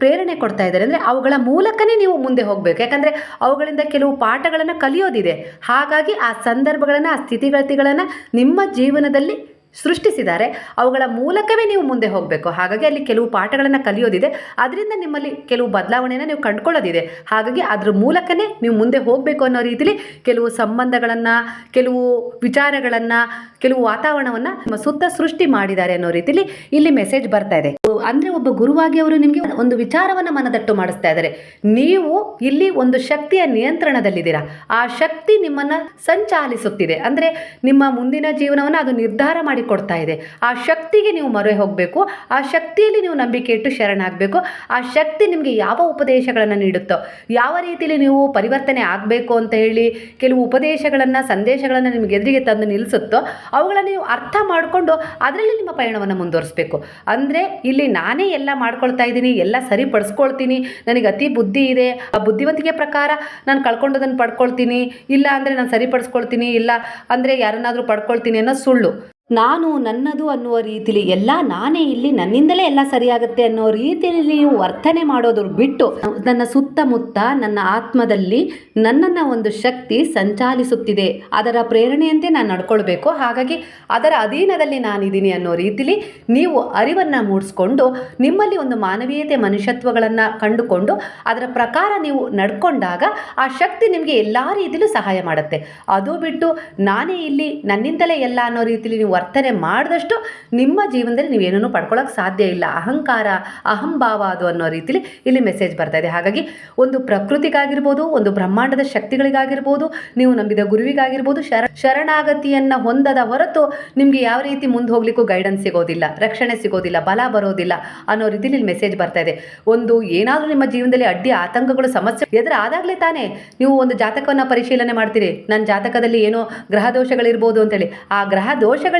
ಪ್ರೇರಣೆ ಕೊಡ್ತಾ ಇದ್ದಾರೆ ಅಂದರೆ ಅವುಗಳ ಮೂಲಕನೇ ನೀವು ಮುಂದೆ ಹೋಗಬೇಕು. ಯಾಕಂದರೆ ಅವುಗಳಿಂದ ಕೆಲವು ಪಾಠಗಳನ್ನು ಕಲಿಯೋದಿದೆ. ಹಾಗಾಗಿ ಆ ಸಂದರ್ಭಗಳನ್ನು, ಆ ಸ್ಥಿತಿಗತಿಗಳನ್ನು ನಿಮ್ಮ ಜೀವನದಲ್ಲಿ ಸೃಷ್ಟಿಸಿದ್ದಾರೆ. ಅವುಗಳ ಮೂಲಕವೇ ನೀವು ಮುಂದೆ ಹೋಗಬೇಕು. ಹಾಗಾಗಿ ಅಲ್ಲಿ ಕೆಲವು ಪಾಠಗಳನ್ನು ಕಲಿಯೋದಿದೆ. ಅದರಿಂದ ನಿಮ್ಮಲ್ಲಿ ಕೆಲವು ಬದಲಾವಣೆಯನ್ನು ನೀವು ಕಂಡುಕೊಳ್ಳೋದಿದೆ. ಹಾಗಾಗಿ ಅದ್ರ ಮೂಲಕನೇ ನೀವು ಮುಂದೆ ಹೋಗಬೇಕು ಅನ್ನೋ ರೀತಿಲಿ ಕೆಲವು ಸಂಬಂಧಗಳನ್ನು, ಕೆಲವು ವಿಚಾರಗಳನ್ನು, ಕೆಲವು ವಾತಾವರಣವನ್ನು ನಿಮ್ಮ ಸುತ್ತ ಸೃಷ್ಟಿ ಮಾಡಿದ್ದಾರೆ ಅನ್ನೋ ರೀತಿಲಿ ಇಲ್ಲಿ ಮೆಸೇಜ್ ಬರ್ತಾ ಇದೆ. ಅಂದರೆ ಒಬ್ಬ ಗುರುವಾಗಿ ಅವರು ನಿಮಗೆ ಒಂದು ವಿಚಾರವನ್ನು ಮನದಟ್ಟು ಮಾಡಿಸ್ತಾ ಇದ್ದಾರೆ. ನೀವು ಇಲ್ಲಿ ಒಂದು ಶಕ್ತಿಯ ನಿಯಂತ್ರಣದಲ್ಲಿದ್ದೀರಾ. ಆ ಶಕ್ತಿ ನಿಮ್ಮನ್ನು ಸಂಚಾಲಿಸುತ್ತಿದೆ. ಅಂದರೆ ನಿಮ್ಮ ಮುಂದಿನ ಜೀವನವನ್ನು ಅದು ನಿರ್ಧಾರ ಮಾಡಿ ಕೊಡ್ತಾ ಇದೆ. ಆ ಶಕ್ತಿಗೆ ನೀವು ಮೊರೆ ಹೋಗಬೇಕು. ಆ ಶಕ್ತಿಯಲ್ಲಿ ನೀವು ನಂಬಿಕೆ ಇಟ್ಟು ಶರಣಾಗಬೇಕು. ಆ ಶಕ್ತಿ ನಿಮಗೆ ಯಾವ ಉಪದೇಶಗಳನ್ನು ನೀಡುತ್ತೋ, ಯಾವ ರೀತಿಯಲ್ಲಿ ನೀವು ಪರಿವರ್ತನೆ ಆಗಬೇಕು ಅಂತ ಹೇಳಿ ಕೆಲವು ಉಪದೇಶಗಳನ್ನು, ಸಂದೇಶಗಳನ್ನು ನಿಮಗೆ ಎದುರಿಗೆ ತಂದು ನಿಲ್ಲಿಸುತ್ತೋ ಅವುಗಳನ್ನು ನೀವು ಅರ್ಥ ಮಾಡಿಕೊಂಡು ಅದರಲ್ಲಿ ನಿಮ್ಮ ಪಯಣವನ್ನು ಮುಂದುವರಿಸಬೇಕು. ಅಂದರೆ ಇಲ್ಲಿ ನಾನೇ ಎಲ್ಲ ಮಾಡ್ಕೊಳ್ತಾ ಇದ್ದೀನಿ, ಎಲ್ಲ ಸರಿಪಡಿಸ್ಕೊಳ್ತೀನಿ, ನನಗೆ ಅತಿ ಬುದ್ಧಿ ಇದೆ, ಆ ಬುದ್ಧಿವಂತಿಕೆ ಪ್ರಕಾರ ನಾನು ಕಳ್ಕೊಂಡದನ್ನು ಪಡ್ಕೊಳ್ತೀನಿ, ಇಲ್ಲ ಅಂದರೆ ನಾನು ಸರಿಪಡಿಸ್ಕೊಳ್ತೀನಿ, ಇಲ್ಲ ಅಂದರೆ ಯಾರನ್ನಾದರೂ ಪಡ್ಕೊಳ್ತೀನಿ ಅನ್ನೋ ಸುಳ್ಳು. ನಾನು ನನ್ನದು ಅನ್ನುವ ರೀತಿಲಿ ಎಲ್ಲ ನಾನೇ ಇಲ್ಲಿ ನನ್ನಿಂದಲೇ ಎಲ್ಲ ಸರಿಯಾಗುತ್ತೆ ಅನ್ನೋ ರೀತಿಯಲ್ಲಿ ನೀವು ವರ್ತನೆ ಮಾಡೋದ್ರ ಬಿಟ್ಟು ನನ್ನ ಸುತ್ತಮುತ್ತ ನನ್ನ ಆತ್ಮದಲ್ಲಿ ನನ್ನನ್ನು ಒಂದು ಶಕ್ತಿ ಸಂಚಾಲಿಸುತ್ತಿದೆ. ಅದರ ಪ್ರೇರಣೆಯಂತೆ ನಾನು ನಡ್ಕೊಳ್ಬೇಕು. ಹಾಗಾಗಿ ಅದರ ಅಧೀನದಲ್ಲಿ ನಾನಿದ್ದೀನಿ ಅನ್ನೋ ರೀತಿಲಿ ನೀವು ಅರಿವನ್ನು ಮೂಡಿಸ್ಕೊಂಡು ನಿಮ್ಮಲ್ಲಿ ಒಂದು ಮಾನವೀಯತೆ ಮನುಷ್ಯತ್ವಗಳನ್ನು ಕಂಡುಕೊಂಡು ಅದರ ಪ್ರಕಾರ ನೀವು ನಡ್ಕೊಂಡಾಗ ಆ ಶಕ್ತಿ ನಿಮಗೆ ಎಲ್ಲ ರೀತಿಯಲ್ಲೂ ಸಹಾಯ ಮಾಡುತ್ತೆ. ಅದು ಬಿಟ್ಟು ನಾನೇ ಇಲ್ಲಿ ನನ್ನಿಂದಲೇ ಎಲ್ಲ ಅನ್ನೋ ರೀತಿಲಿ ನೀವು ವರ್ತನೆ ಮಾಡಿದಷ್ಟು ನಿಮ್ಮ ಜೀವನದಲ್ಲಿ ನೀವು ಏನನ್ನೂ ಪಡ್ಕೊಳ್ಳೋಕೆ ಸಾಧ್ಯ ಇಲ್ಲ. ಅಹಂಕಾರ, ಅಹಂಭಾವ ಅದು ಅನ್ನೋ ರೀತಿಲಿ ಇಲ್ಲಿ ಮೆಸೇಜ್ ಬರ್ತಾ ಇದೆ. ಹಾಗಾಗಿ ಒಂದು ಪ್ರಕೃತಿಗಾಗಿರ್ಬೋದು, ಒಂದು ಬ್ರಹ್ಮಾಂಡದ ಶಕ್ತಿಗಳಿಗಾಗಿರ್ಬೋದು, ನೀವು ನಂಬಿದ ಗುರುವಿಗಾಗಿರ್ಬೋದು, ಶರ, ಶರಣಾಗತಿಯನ್ನು ಹೊಂದದ ಹೊರತು ನಿಮಗೆ ಯಾವ ರೀತಿ ಮುಂದೆ ಹೋಗ್ಲಿಕ್ಕೂ ಗೈಡೆನ್ಸ್ ಸಿಗೋದಿಲ್ಲ, ರಕ್ಷಣೆ ಸಿಗೋದಿಲ್ಲ, ಬಲ ಬರೋದಿಲ್ಲ ಅನ್ನೋ ರೀತಿಲಿ ಇಲ್ಲಿ ಮೆಸೇಜ್ ಬರ್ತಾ ಇದೆ. ಒಂದು ಏನಾದರೂ ನಿಮ್ಮ ಜೀವನದಲ್ಲಿ ಅಡ್ಡಿ ಆತಂಕಗಳು, ಸಮಸ್ಯೆ ಎದುರಾದಾಗಲೇ ತಾನೇ ನೀವು ಒಂದು ಜಾತಕವನ್ನು ಪರಿಶೀಲನೆ ಮಾಡ್ತೀರಿ. ನನ್ನ ಜಾತಕದಲ್ಲಿ ಏನೋ ಗ್ರಹ ದೋಷಗಳಿರ್ಬೋದು ಅಂತೇಳಿ. ಆ ಗ್ರಹ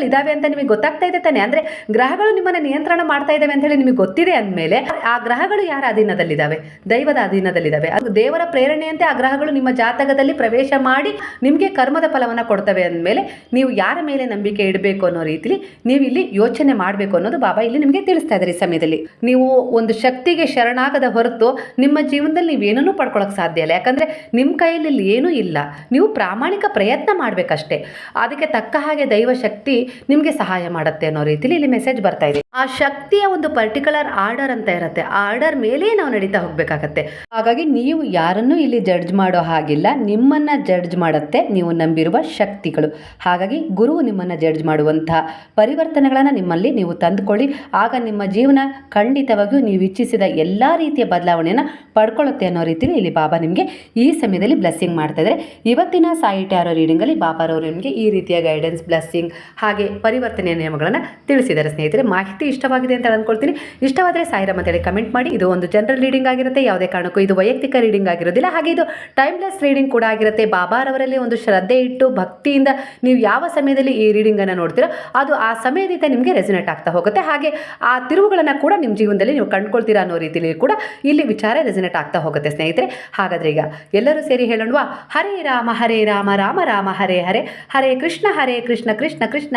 ದೋಷಗಳಿದ್ದಾವೆ ಅಂತ ನಿಮಗೆ ಗೊತ್ತಾಗ್ತಾ ಇದೆ ತಾನೆ? ಅಂದರೆ ಗ್ರಹಗಳು ನಿಮ್ಮನ್ನು ನಿಯಂತ್ರಣ ಮಾಡ್ತಾ ಇದ್ದಾವೆ ಅಂತ ಹೇಳಿ ನಿಮಗೆ ಗೊತ್ತಿದೆ ಅಂದಮೇಲೆ ಆ ಗ್ರಹಗಳು ಯಾರ ಅಧೀನದಲ್ಲಿದ್ದಾವೆ ದೈವದ ಅಧೀನದಲ್ಲಿದ್ದಾವೆ ಅದು ದೇವರ ಪ್ರೇರಣೆಯಂತೆ ಆ ಗ್ರಹಗಳು ನಿಮ್ಮ ಜಾತಕದಲ್ಲಿ ಪ್ರವೇಶ ಮಾಡಿ ನಿಮಗೆ ಕರ್ಮದ ಫಲವನ್ನು ಕೊಡ್ತವೆ ಅಂದಮೇಲೆ ನೀವು ಯಾರ ಮೇಲೆ ನಂಬಿಕೆ ಇಡಬೇಕು ಅನ್ನೋ ರೀತಿಲಿ ನೀವು ಇಲ್ಲಿ ಯೋಚನೆ ಮಾಡಬೇಕು ಅನ್ನೋದು ಬಾಬಾ ಇಲ್ಲಿ ನಿಮಗೆ ತಿಳಿಸ್ತಾ ಇದ್ದಾರೆ ಈ ಸಮಯದಲ್ಲಿ. ನೀವು ಒಂದು ಶಕ್ತಿಗೆ ಶರಣಾಗದ ಹೊರತು ನಿಮ್ಮ ಜೀವನದಲ್ಲಿ ನೀವೇನೂ ಪಡ್ಕೊಳ್ಳೋಕೆ ಸಾಧ್ಯ ಇಲ್ಲ. ಯಾಕಂದರೆ ನಿಮ್ಮ ಕೈಯಲ್ಲಿ ಏನೂ ಇಲ್ಲ. ನೀವು ಪ್ರಾಮಾಣಿಕ ಪ್ರಯತ್ನ ಮಾಡಬೇಕಷ್ಟೇ. ಅದಕ್ಕೆ ತಕ್ಕ ಹಾಗೆ ದೈವ ಶಕ್ತಿ ನಿಮಗೆ ಸಹಾಯ ಮಾಡುತ್ತೆ ಅನ್ನೋ ರೀತಿಲಿ ಇಲ್ಲಿ ಮೆಸೇಜ್ ಬರ್ತಾ ಇದೆ. ಆ ಶಕ್ತಿಯ ಒಂದು ಪರ್ಟಿಕ್ಯುಲರ್ ಆರ್ಡರ್ ಅಂತ ಇರುತ್ತೆ. ಆ ಆರ್ಡರ್ ಮೇಲೆ ನಾವು ನಡೀತಾ ಹೋಗ್ಬೇಕಾಗತ್ತೆ. ಹಾಗಾಗಿ ನೀವು ಯಾರನ್ನು ಇಲ್ಲಿ ಜಡ್ಜ್ ಮಾಡೋ ಹಾಗಿಲ್ಲ. ನಿಮ್ಮನ್ನ ಜಡ್ಜ್ ಮಾಡುತ್ತೆ. ನೀವು ನಂಬಿರುವ ಶಕ್ತಿಗಳು. ಹಾಗಾಗಿ ಗುರು ನಿಮ್ಮನ್ನ ಜಡ್ಜ್ ಮಾಡುವಂತಹ ಪರಿವರ್ತನೆಗಳನ್ನು ನಿಮ್ಮಲ್ಲಿ ನೀವು ತಂದುಕೊಳ್ಳಿ. ಆಗ ನಿಮ್ಮ ಜೀವನ ಖಂಡಿತವಾಗಿಯೂ ನೀವು ಇಚ್ಛಿಸಿದ ಎಲ್ಲ ರೀತಿಯ ಬದಲಾವಣೆಯನ್ನು ಪಡ್ಕೊಳ್ಳುತ್ತೆ ಅನ್ನೋ ರೀತಿಲಿ ಇಲ್ಲಿ ಬಾಬಾ ನಿಮಗೆ ಈ ಸಮಯದಲ್ಲಿ ಬ್ಲೆಸ್ಸಿಂಗ್ ಮಾಡ್ತಾ ಇದ್ದಾರೆ ಇವತ್ತಿನ ಸಾಯಿ ಟ್ಯಾರೋ ರೀಡಿಂಗಲ್ಲಿ ಬಾಬಾರವರು ನಿಮಗೆ ಈ ರೀತಿಯ ಗೈಡೆನ್ಸ್ ಬ್ಲೆಸ್ಸಿಂಗ್ ಹಾಗೆ ಪರಿವರ್ತನೆಯ ನಿಯಮಗಳನ್ನು ತಿಳಿಸಿದ್ದಾರೆ ಸ್ನೇಹಿತರೆ. ಮಾಹಿತಿ ಇಷ್ಟವಾಗಿದೆ ಅಂತ ಅಂದ್ಕೊಳ್ತೀನಿ ಇಷ್ಟವಾದರೆ ಸಾಯಿರಾಮ್ ಅಂತೇಳಿ ಕಮೆಂಟ್ ಮಾಡಿ. ಇದು ಒಂದು ಜನರಲ್ ರೀಡಿಂಗ್ ಆಗಿರುತ್ತೆ. ಯಾವುದೇ ಕಾರಣಕ್ಕೂ ಇದು ವೈಯಕ್ತಿಕ ರೀಡಿಂಗ್ ಆಗಿರೋದಿಲ್ಲ. ಹಾಗೆ ಇದು ಟೈಮ್ಲೆಸ್ ರೀಡಿಂಗ್ ಕೂಡ ಆಗಿರುತ್ತೆ. ಬಾಬಾರವರಲ್ಲಿ ಒಂದು ಶ್ರದ್ಧೆ ಇಟ್ಟು ಭಕ್ತಿಯಿಂದ ನೀವು ಯಾವ ಸಮಯದಲ್ಲಿ ಈ ರೀಡಿಂಗನ್ನು ನೋಡ್ತೀರೋ ಅದು ಆ ಸಮಯದಿಂದ ನಿಮಗೆ ರೆಸಿನೇಟ್ ಆಗ್ತಾ ಹೋಗುತ್ತೆ. ಹಾಗೆ ಆ ತಿರುವುಗಳನ್ನು ಕೂಡ ನಿಮ್ಮ ಜೀವನದಲ್ಲಿ ನೀವು ಕಂಡುಕೊಳ್ತೀರಾ ಅನ್ನೋ ರೀತಿಯಲ್ಲಿ ಕೂಡ ಇಲ್ಲಿ ವಿಚಾರ ರೆಸಿನೇಟ್ ಆಗ್ತಾ ಹೋಗುತ್ತೆ ಸ್ನೇಹಿತರೆ. ಹಾಗಾದ್ರೆ ಈಗ ಎಲ್ಲರೂ ಸೇರಿ ಹೇಳೋಣವಾ? ಹರೇ ರಾಮ ಹರೇ ರಾಮ ರಾಮ ರಾಮ, ಹರೇ ಹರೇ. ಹರೇ ಕೃಷ್ಣ ಹರೇ ಕೃಷ್ಣ ಕೃಷ್ಣ ಕೃಷ್ಣ